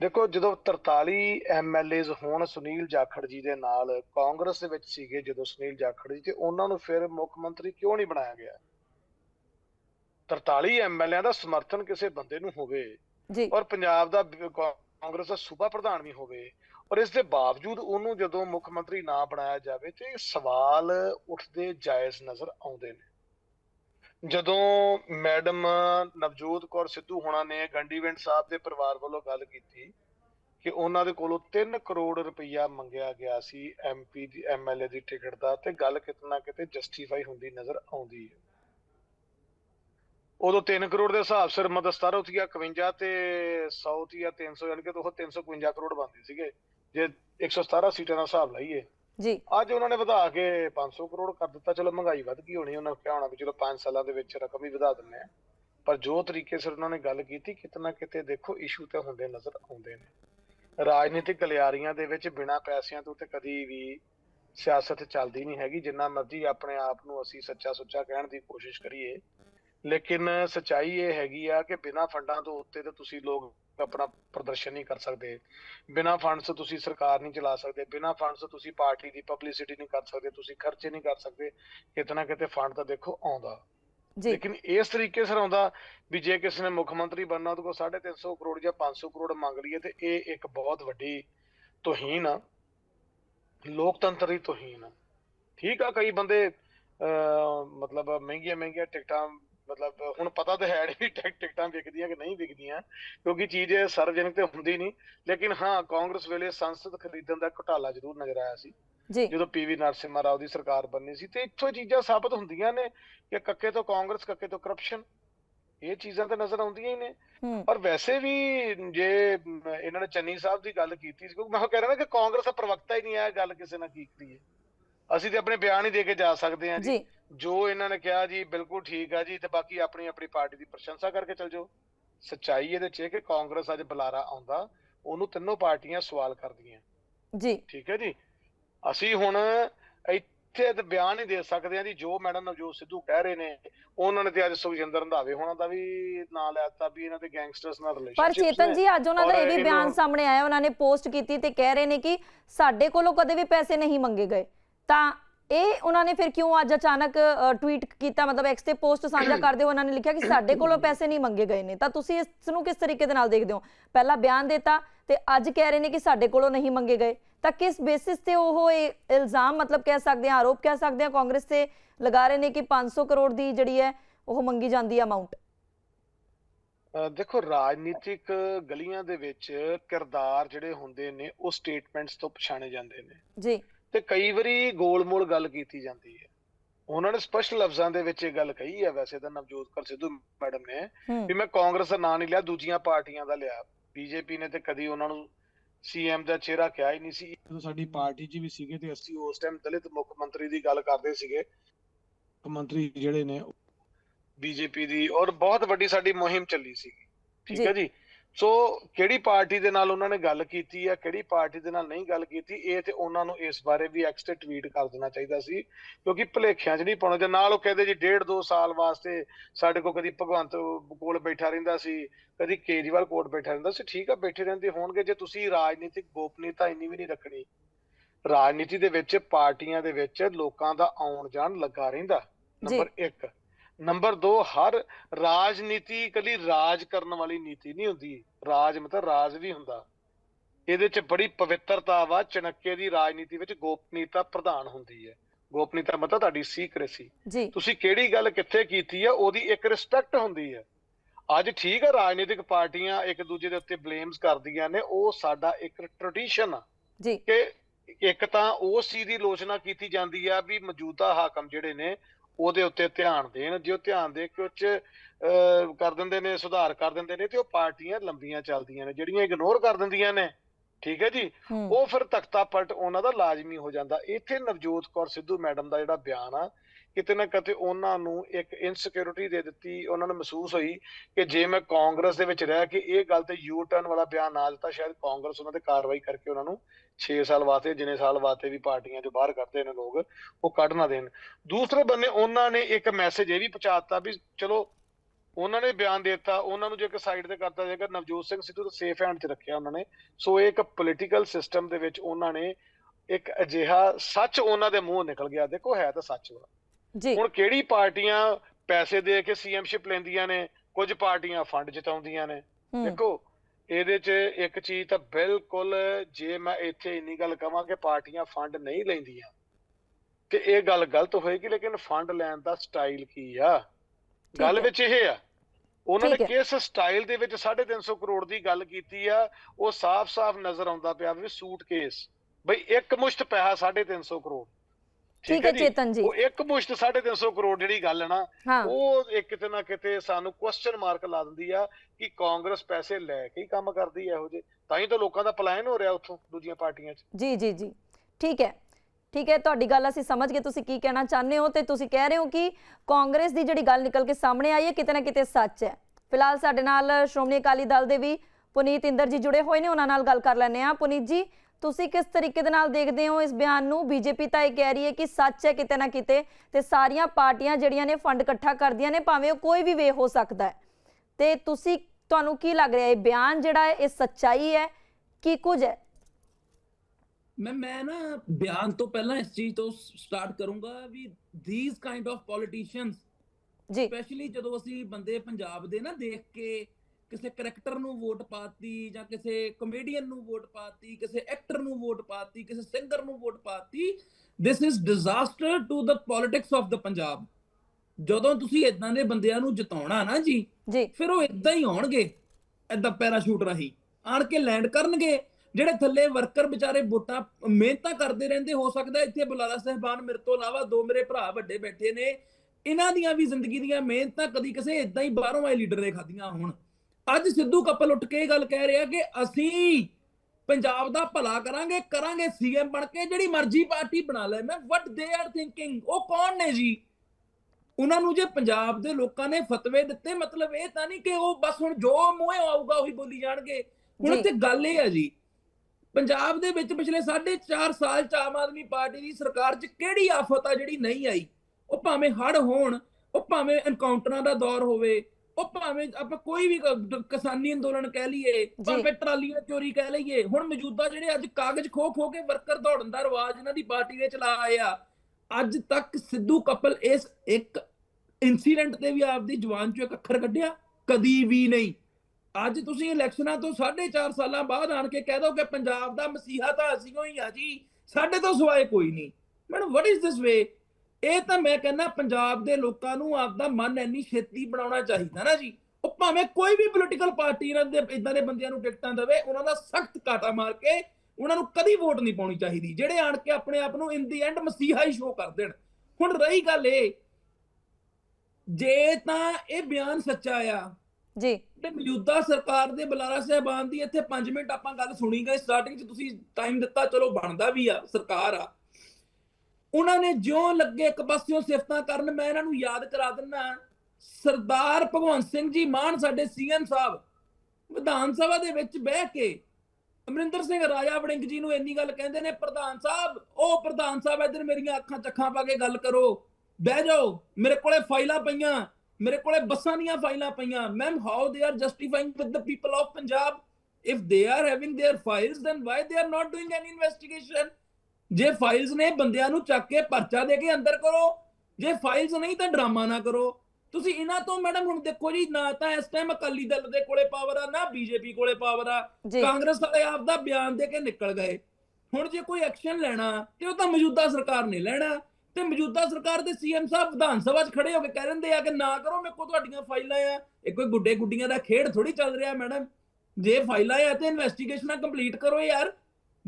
C: ਦੇਖੋ ਜਦੋਂ 43 ਐਮਐਲਏਜ਼ ਹੋਣ ਸੁਨੀਲ ਜਾਖੜ ਜੀ ਦੇ ਨਾਲ ਕਾਂਗਰਸ ਦੇ ਵਿੱਚ ਸੀਗੇ ਜਦੋਂ ਸੁਨੀਲ ਜਾਖੜ ਜੀ ਤੇ ਉਹਨਾਂ ਨੂੰ ਫਿਰ ਮੁੱਖ ਮੰਤਰੀ ਕਿਉਂ ਨਹੀਂ ਬਣਾਇਆ ਗਿਆ? 43 ਐਮਐਲਏਆਂ ਦਾ ਸਮਰਥਨ ਕਿਸੇ ਬੰਦੇ ਨੂੰ ਹੋਵੇ
A: ਜੀ।
C: ਔਰ ਪੰਜਾਬ ਦਾ ਕਾਂਗਰਸ ਦਾ ਸੂਬਾ ਪ੍ਰਧਾਨ ਵੀ ਹੋਵੇ ਔਰ ਇਸ ਦੇ ਬਾਵਜੂਦ ਉਹਨੂੰ ਜਦੋਂ ਮੁੱਖ ਮੰਤਰੀ ਨਾ ਬਣਾਇਆ ਜਾਵੇ ਤੇ ਇਹ ਸਵਾਲ ਉੱਠਦੇ ਜਾਇਜ਼ ਨਜ਼ਰ ਆਉਂਦੇ ਨੇ। ਜਦੋਂ ਮੈਡਮ ਨਵਜੋਤ ਕੌਰ ਸਿੱਧੂ ਹੋਣਾ ਨੇ ਗੰਡੀਵਿੰਡ ਸਾਹਿਬ ਦੇ ਪਰਿਵਾਰ ਵੱਲੋਂ ਗੱਲ ਕੀਤੀ ਕਿ ਉਹਨਾਂ ਦੇ ਕੋਲੋਂ 3 ਕਰੋੜ ਰੁਪਈਆ ਮੰਗਿਆ ਗਿਆ ਸੀ ਐਮਪੀ ਦੀ ਐਮਐਲਏ ਦੀ ਟਿਕਟ ਦਾ ਤੇ ਗੱਲ ਕਿਤੇ ਨਾ ਕਿਤੇ ਜਸਟੀਫਾਈ ਹੁੰਦੀ ਨਜ਼ਰ ਆਉਂਦੀ ਹੈ। ਉਦੋਂ 3 ਕਰੋੜ ਦੇ ਹਿਸਾਬ ਸਿਰ ਮਤਲਬ 17 ਉਤੀਆ 51 ਤੇ 100 ਉਤੀਆ 300 ਯਾਨੀ ਕਿ ਉਹ 352 ਕਰੋੜ ਬਣਦੇ ਸੀਗੇ। ਜੇ 117 ਸੀਟਾਂ ਦਾ ਹਿਸਾਬ ਲਾਈਏ।
A: ਜੀ।
C: ਅੱਜ ਉਹਨਾਂ ਨੇ ਵਧਾ ਕੇ 500 ਕਰੋੜ ਕਰ ਦਿੱਤਾ। ਚਲੋ ਮਹਿੰਗਾਈ ਵੱਧ ਗਈ ਹੋਣੀ ਉਹਨਾਂ ਕਿਹਾ ਹੋਣਾ ਵੀ ਚਲੋ 5 ਸਾਲਾਂ ਦੇ ਵਿੱਚ ਰਕਮ ਹੀ ਵਧਾ ਦਿੰਦੇ ਆ ਪਰ ਜੋ ਤਰੀਕੇ ਸਿਰ ਉਹਨਾਂ ਨੇ ਗੱਲ ਕੀਤੀ ਕਿਤਨਾ ਕਿਤੇ ਦੇਖੋ ਇਸ਼ੂ ਤੇ ਹੁੰਦੇ ਨਜ਼ਰ ਆਉਂਦੇ ਨੇ। ਰਾਜਨੀਤਿਕ ਗਲਿਆਰੀਆਂ ਦੇ ਵਿੱਚ ਬਿਨਾਂ ਪੈਸਿਆਂ ਤੋਂ ਤੇ ਕਦੀ ਵੀ ਸਿਆਸਤ ਚੱਲਦੀ ਨਹੀਂ ਹੈਗੀ। ਜਿੰਨਾ ਮਰਜ਼ੀ ਆਪਣੇ ਆਪ ਨੂੰ ਅਸੀਂ ਸੱਚਾ ਸੁੱਚਾ ਕਹਿਣ ਦੀ ਕੋਸ਼ਿਸ਼ ਕਰੀਏ ਲੇਕਿਨ ਸਚਾਈ ਇਹ ਹੈਗੀ ਆ ਕਿ ਬਿਨਾਂ ਫੰਡਾਂ ਤੋਂ ਉੱਤੇ ਤੇ ਤੁਸੀਂ ਲੋਕ ਆਪਣਾ ਪ੍ਰਦਰਸ਼ਨ ਨਹੀਂ ਕਰ ਸਕਦੇ। ਬਿਨਾਂ ਫੰਡਸ ਤੁਸੀਂ ਸਰਕਾਰ ਨਹੀਂ ਚਲਾ ਸਕਦੇ ਬਿਨਾਂ ਫੰਡਸ ਤੁਸੀਂ ਪਾਰਟੀ ਦੀ ਪਬਲਿਸਿਟੀ ਨਹੀਂ ਕਰ ਸਕਦੇ ਤੁਸੀਂ ਖਰਚੇ ਨਹੀਂ ਕਰ ਸਕਦੇ ਕਿਤੇ ਨਾ ਕਿਤੇ ਫੰਡ ਤਾਂ ਦੇਖੋ ਆਉਂਦਾ।
A: ਜੀ।
C: ਲੇਕਿਨ ਇਸ ਤਰੀਕੇ ਸਿਰ ਆਉਂਦਾ ਵੀ ਜੇ ਕਿਸੇ ਨੇ ਮੁੱਖ ਮੰਤਰੀ ਬਣਨਾ ਉਹਦੇ ਕੋਲ 350 ਕਰੋੜ ਜਾਂ 500 ਕਰੋੜ ਮੰਗ ਲਈਏ ਤੇ ਇਹ ਇੱਕ ਬਹੁਤ ਵੱਡੀ ਤੋਹੀਨ ਆ। ਲੋਕਤੰਤਰ ਦੀ ਤੋਹੀਨ ਆ। ਠੀਕ ਆ ਕਈ ਬੰਦੇ ਮਤਲਬ ਮਹਿੰਗੀਆਂ ਮਹਿੰਗੀਆਂ ਟਿਕਟਾਂ ਮਤਲਬ ਹੁਣ ਪਤਾ ਤਾਂ ਹੈ ਨਹੀਂ ਟਿਕਟਾਂ ਵਿਕਦੀਆਂ ਕਿ ਨਹੀਂ ਵਿਕਦੀਆਂ ਕਿਉਂਕਿ ਚੀਜ਼ ਸਾਰਵਜਨਿਕ ਤੇ ਹੁੰਦੀ ਨਹੀਂ ਲੇਕਿਨ ਹਾਂ ਕਾਂਗਰਸ ਵੇਲੇ ਸੰਸਦ ਖਰੀਦਣ ਦਾ ਘੁਟਾਲਾ ਜ਼ਰੂਰ ਨਜ਼ਰ ਆਇਆ ਸੀ। ਜਦੋਂ ਪੀਵੀ ਨਰਸਿਮਹਾ ਰਾਓ ਦੀ ਸਰਕਾਰ ਬਣਨੀ ਸੀ ਤੇ ਇੱਥੋਂ ਚੀਜ਼ਾਂ ਸਾਬਤ ਹੁੰਦੀਆਂ ਨੇ ਕਿ ਕੱਕੇ ਤੋਂ ਕਾਂਗਰਸ ਕੱਕੇ ਤੋਂ ਕਰਪਸ਼ਨ ਇਹ ਚੀਜ਼ਾਂ ਤਾਂ ਨਜ਼ਰ ਆਉਂਦੀਆਂ ਹੀ ਨੇ।
A: ਹੂੰ।
C: ਪਰ ਵੈਸੇ ਵੀ ਜੇ ਇਹਨਾਂ ਨੇ ਚੰਨੀ ਸਾਹਿਬ ਦੀ ਗੱਲ ਕੀਤੀ ਸੀ ਕਿਉਂਕਿ ਮੈਂ ਕਹਿ ਰਿਹਾ ਨਾ ਕਿ ਕਾਂਗਰਸ ਦਾ ਪ੍ਰਵਕਤਾ ਹੀ ਨਹੀਂ ਆਇਆ ਗੱਲ ਕਿਸੇ ਨਾਲ ਕੀ ਕਰੀਏ। ਅਸੀਂ ਤੇ ਆਪਣੇ ਬਿਆਨ ਹੀ ਦੇ ਕੇ ਜਾ ਸਕਦੇ ਹਾਂ
A: ਜੀ।
C: ਜੀ। ਇਹਨਾਂ ਨੇ ਕਿਹਾ ਜੀ ਬਿਲਕੁਲ ਠੀਕ ਆ ਜੀ ਤੇ ਬਾਕੀ ਆਪਣੀ ਆਪਣੀ ਪਾਰਟੀ ਦੀ ਪ੍ਰਸ਼ੰਸਾ ਕਰਕੇ ਚੱਲ ਜਾਓ। ਸੱਚਾਈ ਇਹਦੇ ਚ ਇਹ ਕਿ ਕਾਂਗਰਸ ਅੱਜ ਬੁਲਾਰਾ ਆਉਂਦਾ ਉਹਨੂੰ ਤਿੰਨੋਂ ਪਾਰਟੀਆਂ ਸਵਾਲ ਕਰਦੀਆਂ।
A: ਜੀ।
C: ਠੀਕ ਹੈ ਜੀ? ਅਸੀਂ ਹੁਣ ਇੱਥੇ ਤੇ ਬਿਆਨ ਹੀ ਦੇ ਸਕਦੇ ਹਾਂ ਜੀ ਜੋ ਮੈਡਮ ਨਵਜੋਤ ਸਿੱਧੂ ਕਹਿ ਰਹੇ ਨੇ ਉਹਨਾਂ ਨੇ ਤੇ ਅੱਜ ਸੁਖਜਿੰਦਰ ਰੰਧਾਵੇ ਹੋਣਾ ਦਾ ਵੀ ਨਾਂ ਲੈਤਾ ਵੀ ਇਹਨਾਂ ਦੇ ਗੈਂਗਸਟਰਸ ਨਾਲ
A: ਪਰ
C: ਰਿਲੇਸ਼ਨਸ਼ਿਪ
A: ਚੇਤਨ ਜੀ ਅੱਜ ਉਹਨਾਂ ਦਾ ਇਹ ਵੀ ਬਿਆਨ ਸਾਹਮਣੇ ਆਇਆ ਉਹਨਾਂ ਨੇ ਪੋਸਟ ਕੀਤੀ ਤੇ ਕਹਿ ਰਹੇ ਨੇ ਕਿ ਸਾਡੇ ਕੋਲੋਂ ਕਦੇ ਵੀ ਪੈਸੇ ਨਹੀਂ ਮੰਗੇ ਗਏ। ਤਾਂ ਇਹ ਉਹਨਾਂ ਨੇ ਫਿਰ ਕਿਉਂ ਅੱਜ ਅਚਾਨਕ ਟਵੀਟ ਕੀਤਾ? ਮਤਲਬ ਐਕਸ ਤੇ ਪੋਸਟ ਸਾਂਝਾ ਕਰਦੇ ਹੋਏ ਉਹਨਾਂ ਨੇ ਲਿਖਿਆ ਕਿ ਸਾਡੇ ਕੋਲੋਂ ਪੈਸੇ ਨਹੀਂ ਮੰਗੇ ਗਏ ਨੇ। ਤਾਂ ਤੁਸੀਂ ਇਸ ਨੂੰ ਕਿਸ ਤਰੀਕੇ ਦੇ ਨਾਲ ਦੇਖਦੇ ਹੋ? ਪਹਿਲਾਂ ਬਿਆਨ ਦਿੱਤਾ ਤੇ ਅੱਜ ਕਹਿ ਰਹੇ ਨੇ ਕਿ ਸਾਡੇ ਕੋਲੋਂ ਨਹੀਂ ਮੰਗੇ ਗਏ। ਤਾਂ ਕਿਸ ਬੇਸਿਸ ਤੇ ਉਹ ਇਹ ਇਲਜ਼ਾਮ ਮਤਲਬ ਕਹਿ ਸਕਦੇ ਆ ਆਰੋਪ ਕਹਿ ਸਕਦੇ ਆ ਕਾਂਗਰਸ ਤੇ ਲਗਾ ਰਹੇ ਨੇ ਕਿ 500 ਕਰੋੜ ਦੀ ਜਿਹੜੀ ਹੈ ਉਹ ਮੰਗੀ ਜਾਂਦੀ ਹੈ ਅਮਾਉਂਟ
C: ਦੇਖੋ ਰਾਜਨੀਤਿਕ ਗਲੀਆਂ ਦੇ ਵਿੱਚ ਕਿਰਦਾਰ ਜਿਹੜੇ ਹੁੰਦੇ ਨੇ ਉਹ ਸਟੇਟਮੈਂਟਸ ਤੋਂ ਪਛਾਣੇ ਜਾਂਦੇ ਨੇ।
A: ਜੀ।
C: ਤੇ ਕਈ ਵਾਰੀ ਗੋਲਮੋਲ ਗੱਲ ਕੀਤੀ ਜਾਂਦੀ ਹੈ। ਉਹਨਾਂ ਨੇ ਸਪਸ਼ਟ ਲਫ਼ਜ਼ਾਂ ਦੇ ਵਿੱਚ ਇਹ ਗੱਲ ਕਹੀ ਹੈ ਵੈਸੇ ਤਾਂ ਨਵਜੋਤ ਕੌਰ ਸਿੱਧੂ ਮੈਡਮ ਨੇ ਵੀ ਮੈਂ ਕਾਂਗਰਸ ਦਾ ਨਾਂ ਨਹੀਂ ਲਿਆ ਦੂਜੀਆਂ ਪਾਰਟੀਆਂ ਦਾ ਲਿਆ। ਬੀਜੇਪੀ ਨੇ ਤੇ ਕਦੀ ਉਹਨਾਂ ਨੂੰ ਸੀਐਮ ਦਾ ਚਿਹਰਾ ਕਿਹਾ ਹੀ ਨਹੀਂ ਸੀ। ਜਦੋਂ ਸਾਡੀ ਪਾਰਟੀ 'ਚ ਵੀ ਸੀਗੇ ਤੇ ਅਸੀਂ ਉਸ ਟਾਈਮ ਦਲਿਤ ਮੁੱਖ ਮੰਤਰੀ ਦੀ ਗੱਲ ਕਰਦੇ ਸੀਗੇ। ਮੁੱਖ ਮੰਤਰੀ ਜਿਹੜੇ ਨੇ ਬੀਜੇਪੀ ਦੀ ਔਰ ਬਹੁਤ ਵੱਡੀ ਸਾਡੀ ਮੁਹਿੰਮ ਚੱਲੀ ਸੀ। ਠੀਕ। ਹੈ ਜੀ? ਸੋ ਕਿਹੜੀ ਪਾਰਟੀ ਦੇ ਨਾਲ ਉਹਨਾਂ ਨੇ ਗੱਲ ਕੀਤੀ ਹੈ ਕਿਹੜੀ ਪਾਰਟੀ ਦੇ ਨਾਲ ਨਹੀਂ ਗੱਲ ਕੀਤੀ ਇਹ ਤੇ ਉਹਨਾਂ ਨੂੰ ਇਸ ਬਾਰੇ ਵੀ ਐਕਸਟਰਾ ਟਵੀਟ ਕਰ ਦੇਣਾ ਚਾਹੀਦਾ ਸੀ ਕਿਉਂਕਿ ਭੁਲੇਖਿਆਂ 'ਚ ਨਹੀਂ ਪਾਉਣਾ ਤੇ ਨਾਲ ਉਹ ਕਹਿੰਦੇ ਜੀ ਡੇਢ ਦੋ ਸਾਲ ਵਾਸਤੇ ਸਾਡੇ ਕੋਲ ਕਦੀ ਭਗਵੰਤ ਕੋਲ ਬੈਠਾ ਰਹਿੰਦਾ ਸੀ ਕਦੀ ਕੇਜਰੀਵਾਲ ਕੋਲ ਬੈਠਾ ਰਹਿੰਦਾ ਸੀ ਠੀਕ ਆ ਬੈਠੇ ਰਹਿੰਦੇ ਹੋਣਗੇ ਜੇ ਤੁਸੀਂ ਰਾਜਨੀਤਿਕ ਗੋਪਨੀਯਤਾ ਇੰਨੀ ਵੀ ਨਹੀਂ ਰੱਖਣੀ। ਰਾਜਨੀਤੀ ਦੇ ਵਿੱਚ ਪਾਰਟੀਆਂ ਦੇ ਵਿੱਚ ਲੋਕਾਂ ਦਾ ਆਉਣ ਜਾਣ ਲੱਗਾ ਰਹਿੰਦਾ। ਨੰਬਰ 1 ਨੰਬਰ 2 ਹਰ ਰਾਜਨੀਤੀ ਇਕੱਲੀ ਰਾਜ ਕਰਨ ਵਾਲੀ ਨੀਤੀ ਨਹੀਂ ਹੁੰਦੀ। ਰਾਜ ਮਤਲਬ ਰਾਜ ਵੀ ਹੁੰਦਾ। ਇਹਦੇ 'ਚ ਬੜੀ ਪਵਿੱਤਰਤਾ ਵਾ ਚਣੱਕੇ ਦੀ ਰਾਜਨੀਤੀ ਵਿੱਚ ਗੋਪਨੀਯਤਾ ਪ੍ਰਧਾਨ ਹੁੰਦੀ ਹੈ। ਗੋਪਨੀਯਤਾ ਮਤਲਬ ਤੁਹਾਡੀ ਸੀਕ੍ਰੇਸੀ ਤੁਸੀਂ ਕਿਹੜੀ ਗੱਲ ਕਿੱਥੇ ਕੀਤੀ ਆ ਉਹਦੀ ਇੱਕ ਰਿਸਪੈਕਟ ਹੁੰਦੀ ਹੈ। ਅੱਜ ਠੀਕ ਹੈ ਰਾਜਨੀਤਿਕ ਪਾਰਟੀਆਂ ਇੱਕ ਦੂਜੇ ਦੇ ਉੱਤੇ ਬਲੇਮਸ ਕਰਦੀਆਂ ਨੇ ਉਹ ਸਾਡਾ ਇੱਕ ਟ੍ਰੈਡੀਸ਼ਨ ਆ।
A: ਜੀ।
C: ਕਿ ਇੱਕ ਤਾਂ ਉਸ ਚੀਜ਼ ਦੀ ਆਲੋਚਨਾ ਕੀਤੀ ਜਾਂਦੀ ਆ ਵੀ ਮੌਜੂਦਾ ਹਾਕਮ ਜਿਹੜੇ ਨੇ ਉਹਦੇ ਉੱਤੇ ਧਿਆਨ ਦੇਣ ਜੇ ਉਹ ਧਿਆਨ ਦੇ ਕੇ ਉੱਚ ਕਰ ਦਿੰਦੇ ਨੇ ਸੁਧਾਰ ਕਰ ਦਿੰਦੇ ਨੇ ਤੇ ਉਹ ਪਾਰਟੀਆਂ ਲੰਬੀਆਂ ਚੱਲਦੀਆਂ ਨੇ ਜਿਹੜੀਆਂ ਇਗਨੋਰ ਕਰ ਦਿੰਦੀਆਂ ਨੇ। ਠੀਕ ਹੈ ਜੀ? ਉਹ ਫਿਰ ਤਖਤਾ ਪਲਟ ਉਹਨਾਂ ਦਾ ਲਾਜ਼ਮੀ ਹੋ ਜਾਂਦਾ। ਇੱਥੇ ਨਵਜੋਤ ਕੌਰ ਸਿੱਧੂ ਮੈਡਮ ਦਾ ਜਿਹੜਾ ਬਿਆਨ ਆ ਕਿਤੇ ਨਾ ਕਿਤੇ ਉਹਨਾਂ ਨੂੰ ਇੱਕ ਇਨਸਿਕਿਉਰਿਟੀ ਦੇ ਦਿੱਤੀ, ਉਹਨਾਂ ਨੂੰ ਮਹਿਸੂਸ ਹੋਈ ਕਿ ਜੇ ਮੈਂ ਕਾਂਗਰਸ ਦੇ ਵਿੱਚ ਰਹਿ ਕੇ ਇਹ ਗੱਲ ਤੇ ਯੂ ਟਰਨ ਵਾਲਾ ਬਿਆਨ ਨਾ ਦਿੱਤਾ, ਸ਼ਾਇਦ ਕਾਂਗਰਸ ਉਹਨਾਂ ਤੇ ਕਾਰਵਾਈ ਕਰਕੇ ਉਹਨਾਂ ਨੂੰ 6 ਸਾਲ ਵਾਸਤੇ, ਜਿੰਨੇ ਸਾਲ ਵਾਸਤੇ ਵੀ ਪਾਰਟੀਆਂ 'ਚੋਂ ਬਾਹਰ ਕੱਢਦੇ ਨੇ ਲੋਕ, ਉਹ ਕੱਢ ਨਾ ਦੇਣ। ਦੂਸਰੇ ਬੰਨੇ ਉਹਨਾਂ ਨੇ ਇੱਕ ਮੈਸੇਜ ਇਹ ਵੀ ਪਹੁੰਚਾਤਾ ਵੀ ਚਲੋ, ਉਹਨਾਂ ਨੇ ਬਿਆਨ ਦੇ ਦਿੱਤਾ, ਉਹਨਾਂ ਨੂੰ ਜੇ ਇੱਕ ਸਾਈਡ ਤੇ ਕਰਤਾ ਜਾਏਗਾ ਨਵਜੋਤ ਸਿੰਘ ਸਿੱਧੂ ਤਾਂ ਸੇਫ ਹੈਂਡ 'ਚ ਰੱਖਿਆ ਉਹਨਾਂ ਨੇ। ਸੋ ਇਹ ਇੱਕ ਪੋਲੀਟੀਕਲ ਸਿਸਟਮ ਦੇ ਵਿੱਚ ਉਹਨਾਂ ਨੇ ਇੱਕ ਅਜਿਹਾ ਸੱਚ ਉਹਨਾਂ ਦੇ ਮੂੰਹ ਨਿਕਲ ਗਿਆ। ਦੇਖੋ, ਹੈ ਤਾਂ ਸੱਚ ਵਾ।
A: ਜੀ।
C: ਹੁਣ ਕਿਹੜੀ ਪਾਰਟੀਆਂ ਪੈਸੇ ਦੇ ਕੇ ਸੀਐਮਸ਼ਿਪ ਲੈਂਦੀਆਂ ਨੇ? ਕੁਝ ਪਾਰਟੀਆਂ ਫੰਡ ਜਿਤਾਉਂਦੀਆਂ ਨੇ। ਦੇਖੋ ਇਹਦੇ 'ਚ ਇੱਕ ਚੀਜ਼ ਤਾਂ ਬਿਲਕੁਲ ਜੇ ਮੈਂ ਇੱਥੇ ਇੰਨੀ ਗੱਲ ਕਹਾਂ ਕਿ ਪਾਰਟੀਆਂ ਫੰਡ ਨਹੀਂ ਲੈਂਦੀਆਂ ਤੇ ਇਹ ਗੱਲ ਗਲਤ ਹੋਏਗੀ ਲੇਕਿਨ ਫੰਡ ਲੈਣ ਦਾ ਸਟਾਈਲ ਕੀ ਆ? ਗੱਲ। ਵਿੱਚ ਇਹ ਆ ਉਹਨਾਂ ਨੇ। ਕਿਸ ਸਟਾਈਲ ਦੇ ਵਿੱਚ 350 ਕਰੋੜ ਦੀ ਗੱਲ ਕੀਤੀ ਆ ਉਹ ਸਾਫ਼-ਸਾਫ਼ ਨਜ਼ਰ ਆਉਂਦਾ ਪਿਆ ਵੀ ਸੂਟਕੇਸ। ਬਈ ਇੱਕ ਮੁਸ਼ਤ ਪੈਸਾ 350 ਕਰੋੜ।
A: ਠੀਕ ਹੈ ਚੇਤਨ ਜੀ।
C: ਉਹ ਇੱਕ ਮੁਸ਼ਤ 350 ਕਰੋੜ ਜਿਹੜੀ ਗੱਲ ਹੈ ਨਾ ਉਹ ਇੱਕ ਕਿਤੇ ਨਾ ਕਿਤੇ ਸਾਨੂੰ ਕੁਐਸਚਨ ਮਾਰਕ ਲਾ ਦਿੰਦੀ ਆ ਕਿ ਕਾਂਗਰਸ ਪੈਸੇ ਲੈ ਕੇ ਹੀ ਕੰਮ ਕਰਦੀ ਹੈ ਇਹੋ ਜਿਹੇ। ਤਾਂ ਹੀ ਤਾਂ ਲੋਕਾਂ ਦਾ ਪਲਾਇਨ ਹੋ ਰਿਹਾ ਉੱਥੋਂ ਦੂਜੀਆਂ ਪਾਰਟੀਆਂ 'ਚ।
A: ਜੀ ਜੀ ਜੀ। ਠੀਕ ਹੈ। ਠੀਕ ਹੈ ਤੁਹਾਡੀ ਗੱਲ ਅਸੀਂ ਸਮਝ ਗਏ। ਤੁਸੀਂ ਕੀ ਕਹਿਣਾ ਚਾਹੁੰਦੇ ਹੋ? ਤੇ ਤੁਸੀਂ ਕਹਿ ਰਹੇ ਹੋ ਕਿ ਕਾਂਗਰਸ ਦੀ ਜਿਹੜੀ ਗੱਲ ਨਿਕਲ ਕੇ ਸਾਹਮਣੇ ਆਈ ਹੈ ਕਿਤੇ ਨਾ ਕਿਤੇ ਸੱਚ ਹੈ। ਫਿਲਹਾਲ ਸਾਡੇ ਨਾਲ ਸ਼੍ਰੋਮਣੀ ਅਕਾਲੀ ਦਲ ਦੇ ਵੀ ਪੁਨੀਤ ਇੰਦਰ ਜੀ ਜੁੜੇ ਹੋਏ ਨੇ। ਉਹਨਾਂ ਨਾਲ ਗੱਲ ਕਰ ਲੈਂਦੇ ਆ ਪੁਨੀਤ ਜੀ ਤੁਸੀਂ ਕਿਸ ਤਰੀਕੇ ਦੇ ਨਾਲ ਦੇਖਦੇ ਹੋ ਇਸ ਬਿਆਨ ਨੂੰ? ਬੀਜੇਪੀ ਤਾਂ ਇਹ ਕਹਿ ਰਹੀ ਹੈ ਕਿ ਸੱਚ ਹੈ ਕਿਤੇ ਨਾ ਕਿਤੇ ਤੇ ਸਾਰੀਆਂ ਪਾਰਟੀਆਂ ਜਿਹੜੀਆਂ ਨੇ ਫੰਡ ਇਕੱਠਾ ਕਰਦੀਆਂ ਨੇ ਭਾਵੇਂ ਉਹ ਕੋਈ ਵੀ ਵੇ ਹੋ ਸਕਦਾ ਹੈ। ਤੇ ਤੁਸੀਂ ਤੁਹਾਨੂੰ ਕੀ ਲੱਗ ਰਿਹਾ ਇਹ ਬਿਆਨ ਜਿਹੜਾ ਹੈ ਇਹ ਸੱਚਾਈ ਹੈ ਕੀ ਕੁਝ ਹੈ?
D: ਮੈਂ ਮੈਂ ਨਾ ਬਿਆਨ ਤੋਂ ਪਹਿਲਾਂ ਇਸ ਚੀਜ਼ ਤੋਂ ਸਟਾਰਟ ਕਰੂੰਗਾ ਵੀ these kind of politicians
A: ji.
D: Specially ਜਦੋਂ ਅਸੀਂ ਬੰਦੇ ਪੰਜਾਬ ਦੇ ਨਾ ਦੇਖ ਕੇ ਕਿਸੇ ਕਰੈਕਟਰ ਨੂੰ ਵੋਟ ਪਾਤੀ ਜਾਂ ਕਿਸੇ ਕਮੇਡੀਅਨ ਨੂੰ ਵੋਟ ਪਾਤੀ ਕਿਸੇ ਐਕਟਰ ਨੂੰ ਵੋਟ ਪਾਤੀ ਕਿਸੇ ਸਿੰਗਰ ਨੂੰ ਵੋਟ ਪਾਤੀ this is disaster to the politics of the Punjab. ਜਦੋਂ ਤੁਸੀਂ ਇਦਾਂ ਦੇ ਬੰਦਿਆਂ ਨੂੰ ਜਿਤਾਉਣਾ ਨਾ ਜੀ
A: ਜੀ।
D: ਫਿਰ ਉਹ ਇਦਾਂ ਹੀ ਆਉਣਗੇ ਇਦਾਂ ਪੈਰਾਸ਼ੂਟ ਰਾਹੀਂ। ਆਣ ਕੇ ਲੈਂਡ ਕਰਨਗੇ ਜਿਹੜੇ ਥੱਲੇ ਵਰਕਰ ਵਿਚਾਰੇ ਵੋਟਾਂ ਮਿਹਨਤਾਂ ਕਰਦੇ ਰਹਿੰਦੇ ਹੋ ਸਕਦਾ ਇੱਥੇ ਬੁਲਾਰਾ ਸਹਿਬਾਨ ਮੇਰੇ ਤੋਂ ਇਲਾਵਾ ਦੋ ਮੇਰੇ ਭਰਾ ਵੱਡੇ ਬੈਠੇ ਨੇ ਇਹਨਾਂ ਦੀਆਂ ਵੀ ਜ਼ਿੰਦਗੀ ਦੀਆਂ ਮਿਹਨਤਾਂ ਕਦੀ ਕਿਸੇ ਇਦਾਂ ਹੀ ਬਾਹਰੋਂ ਆਏ ਲੀਡਰ ਨੇ ਖਾਧੀਆਂ ਹੁਣ। ਅੱਜ ਸਿੱਧੂ ਕਪਲ ਉੱਠ ਕੇ ਇਹ ਗੱਲ ਕਹਿ ਰਿਹਾ ਕਿ ਅਸੀਂ ਪੰਜਾਬ ਦਾ ਭਲਾ ਕਰਾਂਗੇ ਕਰਾਂਗੇ ਸੀਐਮ ਬਣ ਕੇ ਜਿਹੜੀ ਮਰਜ਼ੀ ਪਾਰਟੀ ਬਣਾ ਲੈ ਮੈਂ ਵਟ ਦੇ ਆਰ ਥਿੰਕਿੰਗ ਉਹ ਕੌਣ ਨੇ ਜੀ? ਉਹਨਾਂ ਨੂੰ ਜੇ ਪੰਜਾਬ ਦੇ ਲੋਕਾਂ ਨੇ ਫਤਵੇ ਦਿੱਤੇ ਮਤਲਬ ਇਹ ਤਾਂ ਨਹੀਂ ਕਿ ਉਹ ਬਸ ਹੁਣ ਜੋ ਮੂੰਹੇ ਆਊਗਾ ਉਹੀ ਬੋਲੀ ਜਾਣਗੇ। ਹੁਣ। ਇੱਥੇ ਗੱਲ ਇਹ ਹੈ ਜੀ ਪੰਜਾਬ ਦੇ ਵਿੱਚ ਪਿਛਲੇ 4.5 ਸਾਲ ਚ ਆਮ ਆਦਮੀ ਪਾਰਟੀ ਦੀ ਸਰਕਾਰ 'ਚ ਕਿਹੜੀ ਆਫਤ ਆ ਜਿਹੜੀ ਨਹੀਂ ਆਈ? ਉਹ ਭਾਵੇਂ ਹੜ ਹੋਣ ਉਹ ਭਾਵੇਂ ਐਨਕਾਊਂਟਰਾਂ ਦਾ ਦੌਰ ਹੋਵੇ ਉਹ ਭਾਵੇਂ ਆਪਾਂ ਕੋਈ ਵੀ ਕਿਸਾਨੀ ਅੰਦੋਲਨ ਕਹਿ ਲਈਏ ਭਾਵੇਂ ਟਰਾਲੀਆਂ ਚੋਰੀ ਕਹਿ ਲਈਏ ਹੁਣ ਮੌਜੂਦਾ ਜਿਹੜੇ ਅੱਜ ਕਾਗਜ਼ ਖੋ ਖੋ ਕੇ ਵਰਕਰ ਦੌੜਨ ਦਾ ਰਿਵਾਜ ਇਹਨਾਂ ਦੀ ਪਾਰਟੀ ਦੇ ਚਲਾ ਆਇਆ। ਅੱਜ ਤੱਕ ਸਿੱਧੂ ਕਪਲ ਇਸ ਇੱਕ ਇਨਸੀਡੈਂਟ ਤੇ ਵੀ ਆਪਦੀ ਜ਼ੁਬਾਨ ਚੋਂ ਇੱਕ ਅੱਖਰ ਕੱਢਿਆ ਕਦੀ ਵੀ ਨਹੀਂ। ਅੱਜ ਤੁਸੀਂ ਇਲੈਕਸ਼ਨਾਂ ਤੋਂ 4.5 ਸਾਲਾਂ ਬਾਅਦ ਆਣ ਕੇ ਕਹਿ ਦੋ ਕਿ ਪੰਜਾਬ ਦਾ ਮਸੀਹਾ ਤਾਂ ਅਸੀਂ ਹੋਈ ਆ ਜੀ ਸਾਡੇ ਤੋਂ ਸਿਵਾਏ ਕੋਈ ਨਹੀਂ। Madam what is this way ਇਹ ਤਾਂ ਮੈਂ ਕਹਿੰਦਾ ਪੰਜਾਬ ਦੇ ਲੋਕਾਂ ਨੂੰ ਆਪਦਾ ਮਨ ਇੰਨੀ ਛੇਤੀ ਬਣਾਉਣਾ ਚਾਹੀਦਾ ਨਾ ਜੀ। ਉਹ ਭਾਵੇਂ ਕੋਈ ਵੀ ਪੋਲੀਟੀਕਲ ਪਾਰਟੀ ਇਹਨਾਂ ਦੇ ਇਦਾਂ ਦੇ ਬੰਦਿਆਂ ਨੂੰ ਟਿਕਟਾਂ ਦੇਵੇ ਉਹਨਾਂ ਦਾ ਸਖਤ ਕਾਟਾ ਮਾਰ ਕੇ ਉਹਨਾਂ ਨੂੰ ਕਦੀ ਵੋਟ ਨਹੀਂ ਪਾਉਣੀ ਚਾਹੀਦੀ। ਜਿਹੜੇ ਆਣ ਕੇ ਆਪਣੇ ਆਪ ਨੂੰ ਇਨ ਦੀ ਐਂਡ ਮਸੀਹਾ ਹੀ ਸ਼ੋਅ ਕਰ ਦੇਣ। ਹੁਣ ਰਹੀ ਗੱਲ ਇਹ ਜੇ ਤਾਂ ਇਹ ਬਿਆਨ ਸੱਚਾ ਆ
A: ਜੀ।
D: ਤੇ ਮੌਜੂਦਾ ਸਰਕਾਰ ਦੇ ਬੁਲਾਰਾ ਸਾਹਿਬਾਨ ਦੀ ਇੱਥੇ 5 ਮਿੰਟ ਆਪਾਂ ਗੱਲ ਸੁਣੀ ਗਏ। ਸਟਾਰਟਿੰਗ 'ਚ ਤੁਸੀਂ ਟਾਈਮ ਦਿੱਤਾ ਚਲੋ ਬਣਦਾ ਵੀ ਆ ਸਰਕਾਰ ਆ। ਉਹਨਾਂ ਨੇ ਜਿਉਂ ਲੱਗੇ ਇੱਕ ਪਾਸਿਓਂ ਸਿਫਤਾਂ ਕਰਨ, ਮੈਂ ਇਹਨਾਂ ਨੂੰ ਯਾਦ ਕਰਾ ਦਿੰਨਾ ਸਰਦਾਰ ਭਗਵੰਤ ਸਿੰਘ ਜੀ ਮਾਨ ਸਾਡੇ ਸੀਐਮ ਸਾਹਿਬ, ਵਿਧਾਨ ਸਭਾ ਦੇ ਵਿੱਚ ਬਹਿ ਕੇ ਅਮਰਿੰਦਰ ਸਿੰਘ ਰਾਜਾ ਵੜਿੰਗ ਜੀ ਨੂੰ ਇੰਨੀ ਗੱਲ ਕਹਿੰਦੇ ਨੇ, ਪ੍ਰਧਾਨ ਸਾਹਿਬ, ਉਹ ਪ੍ਰਧਾਨ ਸਾਹਿਬ, ਇਧਰ ਮੇਰੀਆਂ ਅੱਖਾਂ ਚੱਖਾਂ ਪਾ ਕੇ ਗੱਲ ਕਰੋ। ਬਹਿ ਜਾਓ, ਮੇਰੇ ਕੋਲੇ ਫਾਈਲਾਂ ਪਈਆਂ, ਮੇਰੇ ਕੋਲੇ ਬੱਸਾਂ ਦੀਆਂ ਫਾਈਲਾਂ ਪਈਆਂ। Ma'am how they are justifying with the people of Punjab if they are having their files, then why they are not doing an investigation? ਜੇ ਫਾਈਲਸ ਨੇ ਬੰਦਿਆਂ ਨੂੰ ਚੱਕ ਕੇ ਪਰਚਾ ਦੇ ਕੇ ਅੰਦਰ ਕਰੋ ਜੇ ਫਾਈਲਸ ਨਹੀਂ ਤਾਂ ਡਰਾਮਾ ਨਾ ਕਰੋ। ਤੁਸੀਂ ਇਹਨਾਂ ਤੋਂ ਮੈਡਮ ਹੁਣ ਦੇਖੋ ਜੀ ਨਾ ਤਾਂ ਇਸ ਟਾਈਮ ਅਕਾਲੀ ਦਲ ਦੇ ਕੋਲੇ ਪਾਵਰ ਆ ਨਾ ਬੀਜੇਪੀ ਕੋਲੇ ਪਾਵਰ ਆ। ਕਾਂਗਰਸ ਵਾਲੇ ਆਪਦਾ ਬਿਆਨ ਦੇ ਕੇ ਨਿਕਲ ਗਏ। ਹੁਣ ਜੇ ਕੋਈ ਐਕਸ਼ਨ ਲੈਣਾ ਤੇ ਉਹ ਤਾਂ ਮੌਜੂਦਾ ਸਰਕਾਰ ਨੇ ਲੈਣਾ। ਤੇ ਮੌਜੂਦਾ ਸਰਕਾਰ ਦੇ ਸੀਐਮ ਸਾਹਿਬ ਵਿਧਾਨ ਸਭਾ 'ਚ ਖੜੇ ਹੋ ਕੇ ਕਹਿ ਦਿੰਦੇ ਆ ਕਿ ਨਾ ਕਰੋ ਮੇਰੇ ਕੋਲ ਤੁਹਾਡੀਆਂ ਫਾਈਲਾਂ ਆ। ਇਹ ਕੋਈ ਗੁੱਡੇ ਗੁੱਡੀਆਂ ਦਾ ਖੇਡ ਥੋੜੀ ਚੱਲ ਰਿਹਾ ਮੈਡਮ। ਜੇ ਫਾਈਲਾਂ ਆ ਤੇ ਇਨਵੈਸਟੀਗੇਸ਼ਨਾਂ ਕੰਪਲੀਟ ਕਰੋ ਯਾਰ।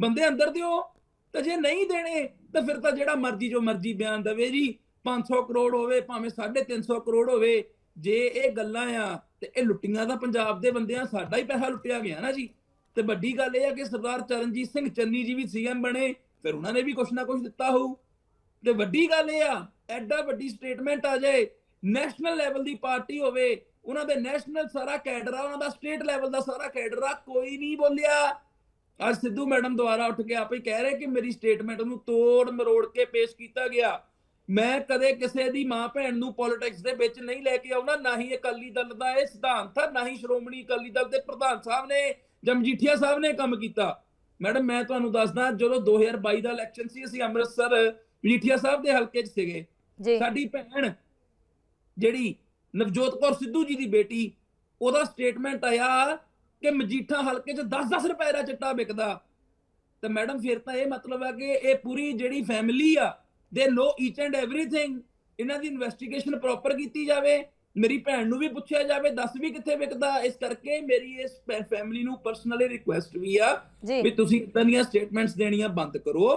D: ਬੰਦੇ ਅੰਦਰ ਦਿਓ। ਤੇ ਜੇ ਨਹੀਂ ਦੇਣੇ, ਤਾਂ ਫਿਰ ਤਾਂ ਜਿਹੜਾ ਮਰਜ਼ੀ ਜੋ ਮਰਜ਼ੀ ਬਿਆਨ ਦੇਵੇ ਜੀ 500 ਕਰੋੜ ਹੋਵੇ, ਭਾਵੇਂ 350 ਕਰੋੜ ਹੋਵੇ, ਜੇ ਇਹ ਗੱਲਾਂ ਆ, ਤੇ ਇਹ ਲੁੱਟੀਆਂ ਤਾਂ ਪੰਜਾਬ ਦੇ ਬੰਦਿਆਂ ਸਾਡਾ ਹੀ ਪੈਸਾ ਲੁੱਟਿਆ ਗਿਆ ਨਾ ਜੀ। ਤੇ ਵੱਡੀ ਗੱਲ ਇਹ ਆ ਕਿ ਸਰਦਾਰ ਚਰਨਜੀਤ ਸਿੰਘ ਚੰਨੀ ਜੀ ਵੀ ਸੀਐਮ ਬਣੇ, ਫਿਰ ਉਹਨਾਂ ਨੇ ਵੀ ਕੁਛ ਨਾ ਕੁਛ ਦਿੱਤਾ ਹੋਊ। ਤੇ ਵੱਡੀ ਗੱਲ ਇਹ ਆ, ਐਡਾ ਵੱਡੀ ਸਟੇਟਮੈਂਟ ਆ ਜਾਏ ਨੈਸ਼ਨਲ ਲੈਵਲ ਦੀ ਪਾਰਟੀ ਹੋਵੇ, ਉਹਨਾਂ ਦੇ ਨੈਸ਼ਨਲ ਸਾਰਾ ਕੈਡਰ ਆ, ਉਹਨਾਂ ਦਾ ਸਟੇਟ ਲੈਵਲ ਦਾ ਸਾਰਾ ਕੈਡਰ ਆ, ਕੋਈ ਨਹੀਂ ਬੋਲਿਆ। ਅੱਜ ਸਿੱਧੂ ਮੈਡਮ ਦੁਆਰਾ ਉੱਠ ਕੇ ਆਪੇ ਕਹਿ ਰਹੇ ਕਿ ਮੇਰੀ ਸਟੇਟਮੈਂਟ ਨੂੰ ਤੋੜ ਮਰੋੜ ਕੇ ਪੇਸ਼ ਕੀਤਾ ਗਿਆ। ਮੈਂ ਕਦੇ ਕਿਸੇ ਦੀ ਮਾਂ ਭੈਣ ਨੂੰ ਪੋਲਿਟਿਕਸ ਦੇ ਵਿੱਚ ਨਹੀਂ ਲੈ ਕੇ ਆਉਣਾ ਨਾ ਹੀ ਅਕਾਲੀ ਦਲ ਦਾ ਇਹ ਸਿਧਾਂਤ ਹੈ ਨਾ ਹੀ ਸ਼੍ਰੋਮਣੀ ਅਕਾਲੀ ਦਲ ਦੇ ਪ੍ਰਧਾਨ ਸਾਹਿਬ ਨੇ ਜਾਂ ਮਜੀਠੀਆ ਸਾਹਿਬ ਨੇ ਕੰਮ ਕੀਤਾ। ਮੈਡਮ ਮੈਂ ਤੁਹਾਨੂੰ ਦੱਸਦਾ ਜਦੋਂ 2022 ਦਾ ਇਲੈਕਸ਼ਨ ਸੀ ਅਸੀਂ ਅੰਮ੍ਰਿਤਸਰ ਮਜੀਠੀਆ ਸਾਹਿਬ ਦੇ ਹਲਕੇ 'ਚ ਸੀਗੇ। ਸਾਡੀ ਭੈਣ ਜਿਹੜੀ ਨਵਜੋਤ ਕੌਰ ਸਿੱਧੂ ਜੀ ਦੀ ਬੇਟੀ ਉਹਦਾ ਸਟੇਟਮੈਂਟ ਆਇਆ ਕਿ ਮਜੀਠਾ ਹਲਕੇ 'ਚ 10-10 ਰੁਪਏ ਦਾ ਚਿੱਟਾ ਵਿਕਦਾ। ਤੇ ਮੈਡਮ ਫਿਰ ਤਾਂ ਇਹ ਮਤਲਬ ਹੈ ਕਿ ਇਹ ਪੂਰੀ ਜਿਹੜੀ ਫੈਮਿਲੀ ਆ ਦੇ ਨੋ ਈਚ ਐਂਡ ਐਵਰੀਥਿੰਗ ਇਹਨਾਂ ਦੀ ਇਨਵੈਸਟੀਗੇਸ਼ਨ ਪ੍ਰੋਪਰ ਕੀਤੀ ਜਾਵੇ। ਮੇਰੀ ਭੈਣ ਨੂੰ ਵੀ ਪੁੱਛਿਆ ਜਾਵੇ ਦੱਸ ਵੀ ਕਿੱਥੇ ਵਿਕਦਾ। ਇਸ ਕਰਕੇ ਮੇਰੀ ਇਸ ਫੈਮਿਲੀ ਨੂੰ ਪਰਸਨਲੀ ਰਿਕੁਐਸਟ ਵੀ ਆ ਵੀ ਤੁਸੀਂ ਇਦਾਂ ਦੀਆਂ ਸਟੇਟਮੈਂਟਸ ਦੇਣੀਆਂ ਬੰਦ ਕਰੋ।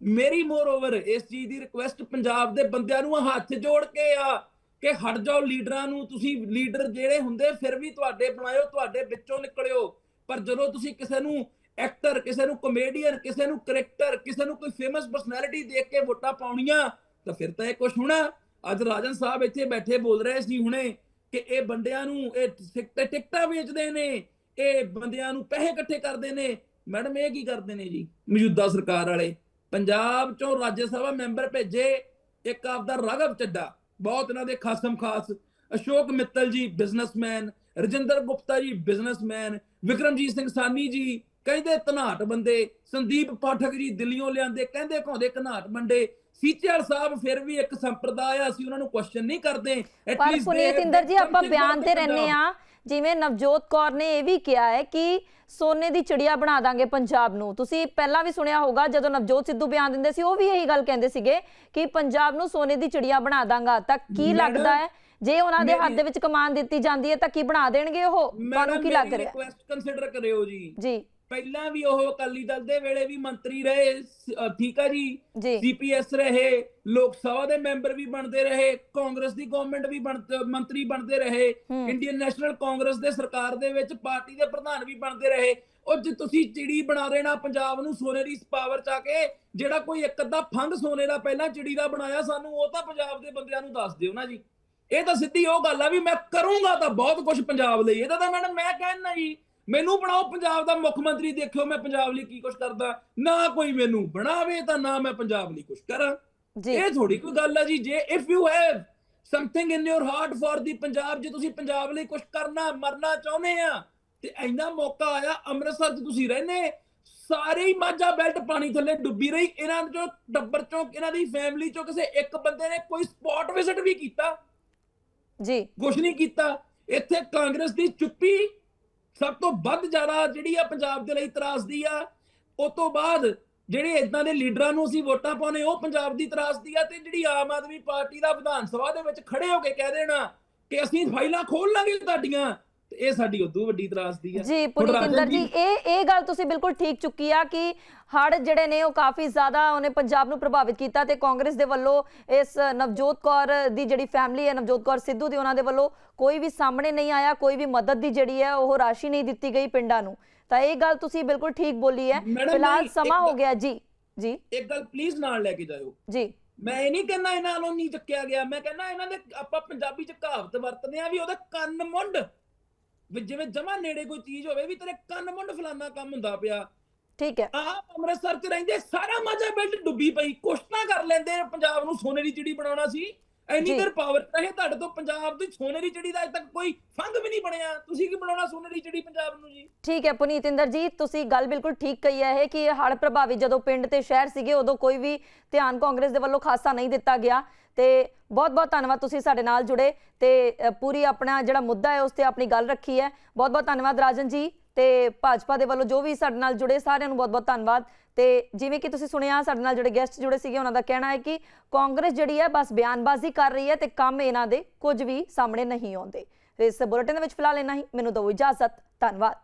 D: ਮੇਰੀ ਮੋਰ ਓਵਰ ਇਸ ਚੀਜ਼ ਦੀ ਰਿਕੁਐਸਟ ਪੰਜਾਬ ਦੇ ਬੰਦਿਆਂ ਨੂੰ ਹੱਥ ਜੋੜ ਕੇ ਆ। ਕਿ ਹਟ ਜਾਓ ਲੀਡਰਾਂ ਨੂੰ, ਤੁਸੀਂ ਲੀਡਰ ਜਿਹੜੇ ਹੁੰਦੇ ਫਿਰ ਵੀ ਤੁਹਾਡੇ ਬਣਾਇਓ, ਤੁਹਾਡੇ ਵਿੱਚੋਂ ਨਿਕਲਿਓ। ਪਰ ਜਦੋਂ ਤੁਸੀਂ ਕਿਸੇ ਨੂੰ ਐਕਟਰ ਕਿਸੇ ਨੂੰ ਕਮੇਡੀਅਨ ਕਿਸੇ ਨੂੰ ਕਰੈਕਟਰ ਕਿਸੇ ਨੂੰ ਕੋਈ ਫੇਮਸ ਪਰਸਨੈਲਿਟੀ ਦੇਖ ਕੇ ਵੋਟਾਂ ਪਾਉਣੀਆਂ, ਤਾਂ ਫਿਰ ਤਾਂ ਇਹ ਕੁਝ ਹੋਣਾ। ਅੱਜ ਰਾਜਨ ਸਾਹਿਬ ਇੱਥੇ ਬੈਠੇ ਬੋਲ ਰਹੇ ਸੀ ਹੁਣੇ ਕਿ ਇਹ ਬੰਦਿਆਂ ਨੂੰ ਇਹ ਟਿਕਟਾਂ ਵੇਚਦੇ ਨੇ, ਇਹ ਬੰਦਿਆਂ ਨੂੰ ਪੈਸੇ ਇਕੱਠੇ ਕਰਦੇ ਨੇ। ਮੈਡਮ, ਇਹ ਕੀ ਕਰਦੇ ਨੇ ਜੀ? ਮੌਜੂਦਾ ਸਰਕਾਰ ਵਾਲੇ। ਪੰਜਾਬ ਚੋਂ ਰਾਜ ਸਭਾ ਮੈਂਬਰ ਭੇਜੇ, ਇੱਕ ਆਪਦਾ ਰਾਘਵ ਚੱਡਾ। ਬਹੁਤ ਇਹਨਾਂ ਦੇ ਖਾਸਮ ਖਾਸ। ਅਸ਼ੋਕ ਮਿੱਤਲ ਜੀ ਬਿਜ਼ਨਸਮੈਨ ਰਜਿੰਦਰ ਗੁਪਤਾ ਜੀ ਬਿਜ਼ਨਸਮੈਨ ਵਿਕਰਮਜੀਤ ਸਿੰਘ ਸਾਨੀ ਜੀ ਕਹਿੰਦੇ ਧਨਾਟ ਬੰਦੇ। ਸੰਦੀਪ ਪਾਠਕ ਜੀ ਦਿੱਲੀੋਂ ਲਿਆਂਦੇ। ਕਹਿੰਦੇ ਘਾਉਂਦੇ ਘਨਾਟ ਬੰਦੇ। ਸੀਚੇਵਾਲ ਸਾਹਿਬ ਫਿਰ ਵੀ ਇੱਕ ਸੰਪਰਦਾਇ ਆ ਅਸੀਂ ਉਹਨਾਂ ਨੂੰ ਕੁਐਸਚਨ ਨਹੀਂ ਕਰਦੇ।
A: ਪਰ ਪੁਨੀਤ ਇੰਦਰ ਜੀ ਆਪਾਂ ਬਿਆਨ ਤੇ ਰਹਿੰਦੇ। ਆ ਜਿਵੇਂ ਨਵਜੋਤ ਕੌਰ ਨੇ ਇਹ ਵੀ ਕਿਹਾ ਹੈ ਕਿ ਸੋਨੇ ਦੀ ਚਿੜੀਆ ਬਣਾ ਦਾਂਗੇ ਪੰਜਾਬ ਨੂੰ। ਤੁਸੀਂ ਪਹਿਲਾਂ ਵੀ ਸੁਣਿਆ ਹੋਗਾ ਜਦੋਂ ਨਵਜੋਤ ਸਿੱਧੂ ਬਿਆਨ ਦਿੰਦੇ ਸੀ ਉਹ ਵੀ ਇਹੀ ਗੱਲ ਕਹਿੰਦੇ ਸੀਗੇ ਕਿ ਪੰਜਾਬ ਨੂੰ ਸੋਨੇ ਦੀ ਚਿੜੀਆ ਬਣਾ ਦਾਂਗਾ। ਤਾਂ ਕੀ ਲੱਗਦਾ ਹੈ? ਜੇ ਉਹਨਾਂ ਦੇ ਹੱਥ ਦੇ ਵਿੱਚ ਕਮਾਨ ਦਿੱਤੀ ਜਾਂਦੀ ਹੈ ਤਾਂ ਕੀ ਬਣਾ ਦੇਣਗੇ ਉਹ? ਤੁਹਾਨੂੰ ਕੀ ਲੱਗ ਰਿਹਾ?
D: ਰਿਕੁਐਸਟ ਕੰਸੀਡਰ ਕਰਿਓ ਜੀ।
A: ਜੀ।
D: ਪਹਿਲਾਂ ਵੀ ਉਹ ਅਕਾਲੀ ਦਲ ਦੇ ਵੇਲੇ ਵੀ ਮੰਤਰੀ ਰਹੇ ਠੀਕ ਆ ਜੀ? ਸੀਪੀਐਸ ਰਹੇ ਲੋਕ ਸਭਾ ਦੇ ਮੈਂਬਰ ਵੀ ਬਣਦੇ ਰਹੇ ਕਾਂਗਰਸ ਦੀ ਗਵਰਨਮੈਂਟ ਵੀ ਮੰਤਰੀ ਬਣਦੇ ਰਹੇ ਇੰਡੀਅਨ ਨੈਸ਼ਨਲ ਕਾਂਗਰਸ ਦੇ ਸਰਕਾਰ ਦੇ ਵਿੱਚ ਪਾਰਟੀ ਦੇ ਪ੍ਰਧਾਨ ਵੀ ਬਣਦੇ ਰਹੇ। ਉਹ ਜੇ ਤੁਸੀਂ ਚਿੜੀ ਬਣਾ ਦੇਣਾ ਪੰਜਾਬ ਨੂੰ ਸੋਨੇ ਦੀ ਪਾਵਰ ਚ ਆ ਕੇ ਜਿਹੜਾ ਕੋਈ ਇੱਕ ਅੱਧਾ ਫੰਡ ਸੋਨੇ ਦਾ ਪਹਿਲਾਂ ਚਿੜੀ ਦਾ ਬਣਾਇਆ ਸਾਨੂੰ ਉਹ ਤਾਂ ਪੰਜਾਬ ਦੇ ਬੰਦਿਆਂ ਨੂੰ ਦੱਸ ਦਿਓ ਨਾ ਜੀ। ਇਹ ਤਾਂ ਸਿੱਧੀ ਉਹ ਗੱਲ ਆ ਵੀ ਮੈਂ ਕਰੂੰਗਾ ਤਾਂ ਬਹੁਤ ਕੁਝ ਪੰਜਾਬ ਲਈ। ਇਹਦਾ ਤਾਂ ਮੈਡਮ ਮੈਂ ਕਹਿਣਾ ਜੀ ਮੈਨੂੰ ਬਣਾਓ ਪੰਜਾਬ ਦਾ ਮੁੱਖ ਮੰਤਰੀ ਦੇਖਿਓ ਮੈਂ ਪੰਜਾਬ ਲਈ ਕੀ ਕੁਝ ਕਰਦਾ। ਨਾ ਕੋਈ ਮੈਨੂੰ ਬਣਾਵੇ ਤਾਂ ਨਾ ਮੈਂ ਪੰਜਾਬ ਲਈ ਕੁਝ ਕਰਾਂ। ਇਹ ਥੋੜੀ ਕੋਈ ਗੱਲ ਹੈ ਜੀ ਜੇ if you have something in your heart for the Punjab ਜੇ ਤੁਸੀਂ ਪੰਜਾਬ ਲਈ ਕੁਝ ਕਰਨਾ ਮਰਨਾ ਚਾਹੁੰਦੇ ਆ ਤੇ ਇੰਨਾ ਮੌਕਾ ਆਇਆ ਅੰਮ੍ਰਿਤਸਰ 'ਚ ਤੁਸੀਂ ਰਹਿੰਦੇ ਸਾਰੇ ਹੀ ਮਾਝਾ ਬੈਲਟ ਪਾਣੀ ਥੱਲੇ ਡੁੱਬੀ ਰਹੀ ਇਹਨਾਂ ਚੋਂ ਟੱਬਰ ਚੋਂ ਇਹਨਾਂ ਦੀ ਫੈਮਿਲੀ ਚੋਂ ਕਿਸੇ ਇੱਕ ਬੰਦੇ ਨੇ ਕੋਈ ਸਪੌਟ ਵਿਜ਼ਿਟ ਵੀ ਕੀਤਾ।
A: ਜੀ।
D: ਕੁਝ ਨਹੀਂ ਕੀਤਾ। ਇੱਥੇ ਕਾਂਗਰਸ ਦੀ ਚੁੱਪੀ ਸਭ ਤੋਂ ਵੱਧ ਜ਼ਿਆਦਾ ਜਿਹੜੀ ਆ ਪੰਜਾਬ ਦੇ ਲਈ ਤਰਾਸਦੀ ਆ ਉਸ ਤੋਂ ਬਾਅਦ ਜਿਹੜੇ ਇਦਾਂ ਦੇ ਲੀਡਰਾਂ ਨੂੰ ਅਸੀਂ ਵੋਟਾਂ ਪਾਉਨੇ ਉਹ ਪੰਜਾਬ ਦੀ ਤਰਾਸਦੀ ਆ ਤੇ ਜਿਹੜੀ ਆਮ ਆਦਮੀ ਪਾਰਟੀ ਦਾ ਵਿਧਾਨ ਸਭਾ ਦੇ ਵਿੱਚ ਖੜੇ ਹੋ ਕੇ ਕਹਿ ਦੇਣਾ ਕਿ ਅਸੀਂ ਫਾਈਲਾਂ ਖੋਲ ਲਾਂਗੇ ਤੁਹਾਡੀਆਂ। ਇਹ ਸਾਡੀ ਉਦੋਂ ਵੱਡੀ ਤਰਾਸਦੀ ਆ
A: ਜੀ
D: ਹੁਣ
A: ਪੁਨੀਤ
D: ਰਾਜਨ
A: ਇੰਦਰ ਜੀ ਇਹ ਇਹ ਗੱਲ ਤੁਸੀਂ ਬਿਲਕੁਲ ਠੀਕ ਚੁੱਕੀ ਆ ਕਿ ਹੜ ਜਿਹੜੇ ਨੇ ਉਹ ਕਾਫੀ ਜ਼ਿਆਦਾ ਉਹਨੇ ਪੰਜਾਬ ਨੂੰ ਪ੍ਰਭਾਵਿਤ ਕੀਤਾ ਤੇ ਕਾਂਗਰਸ ਦੇ ਵੱਲੋਂ ਇਸ ਨਵਜੋਤ ਕੌਰ ਦੀ ਜਿਹੜੀ ਫੈਮਿਲੀ ਹੈ ਨਵਜੋਤ ਕੌਰ ਸਿੱਧੂ ਦੀ ਉਹਨਾਂ ਦੇ ਵੱਲੋਂ ਕੋਈ ਵੀ ਸਾਹਮਣੇ ਨਹੀਂ ਆਇਆ ਕੋਈ ਵੀ ਮਦਦ ਦੀ ਜਿਹੜੀ ਹੈ ਉਹ ਰਾਸ਼ੀ ਨਹੀਂ ਦਿੱਤੀ ਗਈ ਪਿੰਡਾਂ ਨੂੰ। ਤਾਂ ਇਹ ਗੱਲ ਤੁਸੀਂ ਬਿਲਕੁਲ ਠੀਕ ਬੋਲੀ ਹੈ। ਫਿਲਹਾਲ ਸਮਾਂ ਹੋ ਗਿਆ ਜੀ। ਜੀ।
D: ਇੱਕ ਗੱਲ ਪਲੀਜ਼ ਨਾਲ ਲੈ ਕੇ ਜਾਇਓ।
A: ਜੀ।
D: ਮੈਂ ਇਹ ਨਹੀਂ ਕਹਿੰਦਾ ਇਹਨਾਂ ਨਾਲੋਂ ਨਹੀਂ ਚੱਕਿਆ ਗਿਆ ਮੈਂ ਕਹਿੰਦਾ ਇਹਨਾਂ ਦੇ ਆਪਾਂ ਪੰਜਾਬੀ ਚ ਕਹਾਵਤ ਵਰਤਦੇ ਆ ਵੀ ਉਹਦਾ ਕੰਨ ਮੁੰਡ। ਵੀ ਜਿਵੇਂ ਜਮਾ ਨੇੜੇ ਕੋਈ ਚੀਜ਼ ਹੋਵੇ ਵੀ ਤੇਰੇ ਕੰਨ ਮੁੰਡ ਫਲਾਨਾ ਕੰਮ ਹੁੰਦਾ ਪਿਆ।
A: ਠੀਕ ਹੈ।
D: ਆਪ ਅੰਮ੍ਰਿਤਸਰ ਚ ਰਹਿੰਦੇ ਸਾਰਾ ਮਾਝਾ ਬੈਲਟ ਡੁੱਬੀ ਪਈ ਤਾਂ ਕਰ ਲੈਂਦੇ ਪੰਜਾਬ ਨੂੰ ਸੋਨੇ ਦੀ ਚਿੜੀ ਬਣਾਉਣਾ ਸੀ।
A: ਜੀ।
D: ਦੇਰ ਪਾਵਰ ਰਹੇ ਤੁਹਾਡੇ ਤੋਂ ਪੰਜਾਬ ਦੀ ਸੋਨੇ ਦੀ ਚਿੜੀ ਦਾ ਅਜੇ ਤੱਕ ਕੋਈ ਫੰਗ ਵੀ ਨਹੀਂ ਬਣਿਆ। ਤੁਸੀਂ ਕੀ ਬਣਾਉਣਾ ਸੋਨੇ ਦੀ ਚਿੜੀ ਪੰਜਾਬ ਨੂੰ ਜੀ?
A: ਠੀਕ ਹੈ ਪੁਨੀਤ ਇੰਦਰ ਜੀ ਤੁਸੀਂ ਗੱਲ ਬਿਲਕੁਲ ਠੀਕ ਕਹੀ ਹੈ ਕਿ ਹੜ ਪ੍ਰਭਾਵਿਤ ਜਦੋਂ ਪਿੰਡ ਤੇ ਸ਼ਹਿਰ ਸੀਗੇ ਉਦੋਂ ਕੋਈ ਵੀ ਧਿਆਨ ਕਾਂਗਰਸ ਦੇ ਵੱਲੋਂ ਖਾਸਾ ਨਹੀਂ ਦਿੱਤਾ ਗਿਆ। ਤੇ ਬਹੁਤ ਬਹੁਤ ਧੰਨਵਾਦ ਤੁਸੀਂ ਸਾਡੇ ਨਾਲ ਜੁੜੇ ਤੇ ਪੂਰੀ ਆਪਣਾ ਜਿਹੜਾ ਮੁੱਦਾ ਹੈ ਉਸ ਤੇ ਆਪਣੀ ਗੱਲ ਰੱਖੀ ਹੈ। ਬਹੁਤ ਬਹੁਤ ਧੰਨਵਾਦ ਰਾਜਨ ਜੀ ਤੇ ਭਾਜਪਾ ਦੇ ਵੱਲੋਂ ਜੋ ਵੀ ਸਾਡੇ ਨਾਲ ਜੁੜੇ ਸਾਰਿਆਂ ਨੂੰ ਬਹੁਤ ਬਹੁਤ ਧੰਨਵਾਦ। ਤੇ ਜਿਵੇਂ ਕਿ ਤੁਸੀਂ ਸੁਣਿਆ, ਸਾਡੇ ਨਾਲ ਜਿਹੜੇ ਗੈਸਟ ਜੁੜੇ ਸੀਗੇ, ਉਹਨਾਂ ਦਾ ਕਹਿਣਾ ਹੈ ਕਿ ਕਾਂਗਰਸ ਜਿਹੜੀ ਹੈ ਬਸ ਬਿਆਨਬਾਜ਼ੀ ਕਰ ਰਹੀ ਹੈ ਤੇ ਕੰਮ ਇਹਨਾਂ ਦੇ ਕੁਝ ਵੀ ਸਾਹਮਣੇ ਨਹੀਂ ਆਉਂਦੇ। ਇਸ ਬੁਲੇਟਿਨ ਦੇ ਵਿੱਚ ਫਿਲਹਾਲ ਇੰਨਾ ਹੀ। ਮੈਨੂੰ ਦਿਓ ਇਜਾਜ਼ਤ। ਧੰਨਵਾਦ।